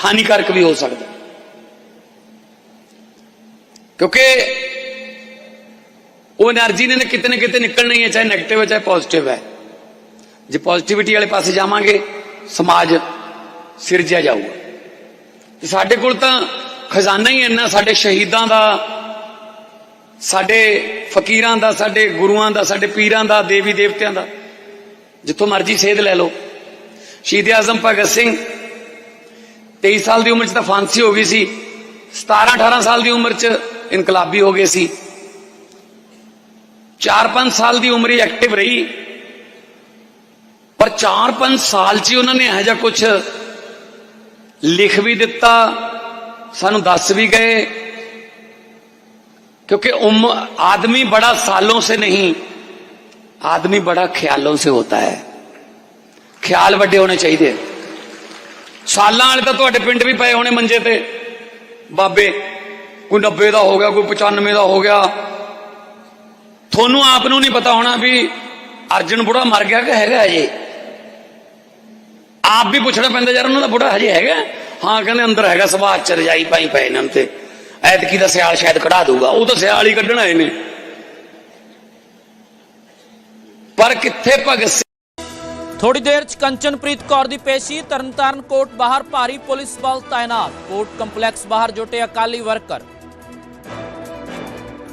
ਹਾਨੀਕਾਰਕ ਵੀ ਹੋ ਸਕਦਾ। ਕਿਉਂਕਿ ਉਹ એનર્ਜੀ ਨੇ ਕਿਤੇ ਨਾ ਕਿਤੇ ਨਿਕਲਣੀ ਹੈ, ਚਾਹੇ ਨੈਗੇਟਿਵ ਹੈ, ਚਾਹੇ ਪੋਜ਼ਿਟਿਵ ਹੈ। ਜੇ ਪੋਜ਼ਿਟਿਵਿਟੀ ਵਾਲੇ ਪਾਸੇ ਜਾਵਾਂਗੇ, ਸਮਾਜ ਸਿਰਜਿਆ ਜਾਊਗਾ। ਸਾਡੇ ਕੋਲ ਤਾਂ ਖਜ਼ਾਨਾ ਹੀ ਇੰਨਾ, ਸਾਡੇ ਸ਼ਹੀਦਾਂ ਦਾ ਸਾਡੇ ਫਕੀਰਾਂ ਦਾ, ਸਾਡੇ ਗੁਰੂਆਂ ਦਾ, ਸਾਡੇ ਪੀਰਾਂ ਦਾ, ਦੇਵੀ ਦੇਵਤਿਆਂ ਦਾ। ਜਿੱਥੋਂ ਮਰਜ਼ੀ ਸੇਧ ਲੈ ਲਓ। ਸ਼ਹੀਦ ਆਜ਼ਮ ਭਗਤ ਸਿੰਘ 23 ਸਾਲ ਦੀ ਉਮਰ 'ਚ ਤਾਂ ਫਾਂਸੀ ਹੋ ਗਈ ਸੀ। 17 18 ਸਾਲ ਦੀ ਉਮਰ 'ਚ ਇਨਕਲਾਬੀ ਹੋ ਗਏ ਸੀ। 4-5 ਸਾਲ ਦੀ ਉਮਰ ਹੀ ਐਕਟਿਵ ਰਹੀ। ਪਰ 4-5 ਸਾਲ 'ਚ ਹੀ ਉਹਨਾਂ ਨੇ ਇਹੋ ਜਿਹਾ ਕੁਝ ਲਿਖ ਵੀ ਦਿੱਤਾ, ਸਾਨੂੰ ਦੱਸ ਵੀ ਗਏ। क्योंकि उम आदमी बड़ा सालों से नहीं आदमी बड़ा ख्यालों से होता है ਖਿਆਲ ਵੱਡੇ ਹੋਣੇ ਚਾਹੀਦੇ ਸਾਲਾਂ ਵਾਲੇ ਤਾਂ ਤੁਹਾਡੇ ਪਿੰਡ ਵੀ ਪਏ ਹੋਣੇ ਮੰਜੇ ਤੇ ਬਾਬੇ ਕੋਈ 90 ਦਾ ਹੋ ਗਿਆ ਕੋਈ 95 ਦਾ ਹੋ ਗਿਆ ਤੁਹਾਨੂੰ ਆਪ ਨੂੰ ਨਹੀਂ ਪਤਾ ਹੋਣਾ ਵੀ ਅਰਜਨ ਬੁੜਾ ਮਰ ਗਿਆ ਕਿ ਹੈਗਾ ਅਜੇ ਆਪ ਵੀ ਪੁੱਛਣਾ ਪੈਂਦਾ ਯਾਰ ਉਹਨਾਂ ਦਾ ਬੁੜਾ ਹਜੇ ਹੈਗਾ ਹਾਂ ਕਹਿੰਦੇ ਅੰਦਰ ਹੈਗਾ ਸਵਾਦ ਚ ਰਜਾਈ ਪਾਈ ਪਏ ਨੇ ਤੇ ਐਤਕੀ ਦਾ ਸਿਆਲ ਸ਼ਾਇਦ ਕਢਾ ਦੂਗਾ ਉਹ ਤਾਂ ਸਿਆਲ ਹੀ ਕੱਢਣਾ ਆਏ ਪਰ ਕਿੱਥੇ ਭਗਤ ਸਿੰਘ? ਥੋੜੀ ਦੇਰ ਚ ਕੰਚਨਪ੍ਰੀਤ ਕੌਰ ਦੀ ਪੇਸ਼ੀ ਤਰਨਤਾਰਨ ਕੋਰਟ ਬਾਹਰ ਭਾਰੀ ਪੁਲਿਸ ਬਲ ਤਾਇਨਾਤ। ਕੋਰਟ ਕੰਪਲੈਕਸ ਬਾਹਰ ਜੁਟੇ ਅਕਾਲੀ ਵਰਕਰ।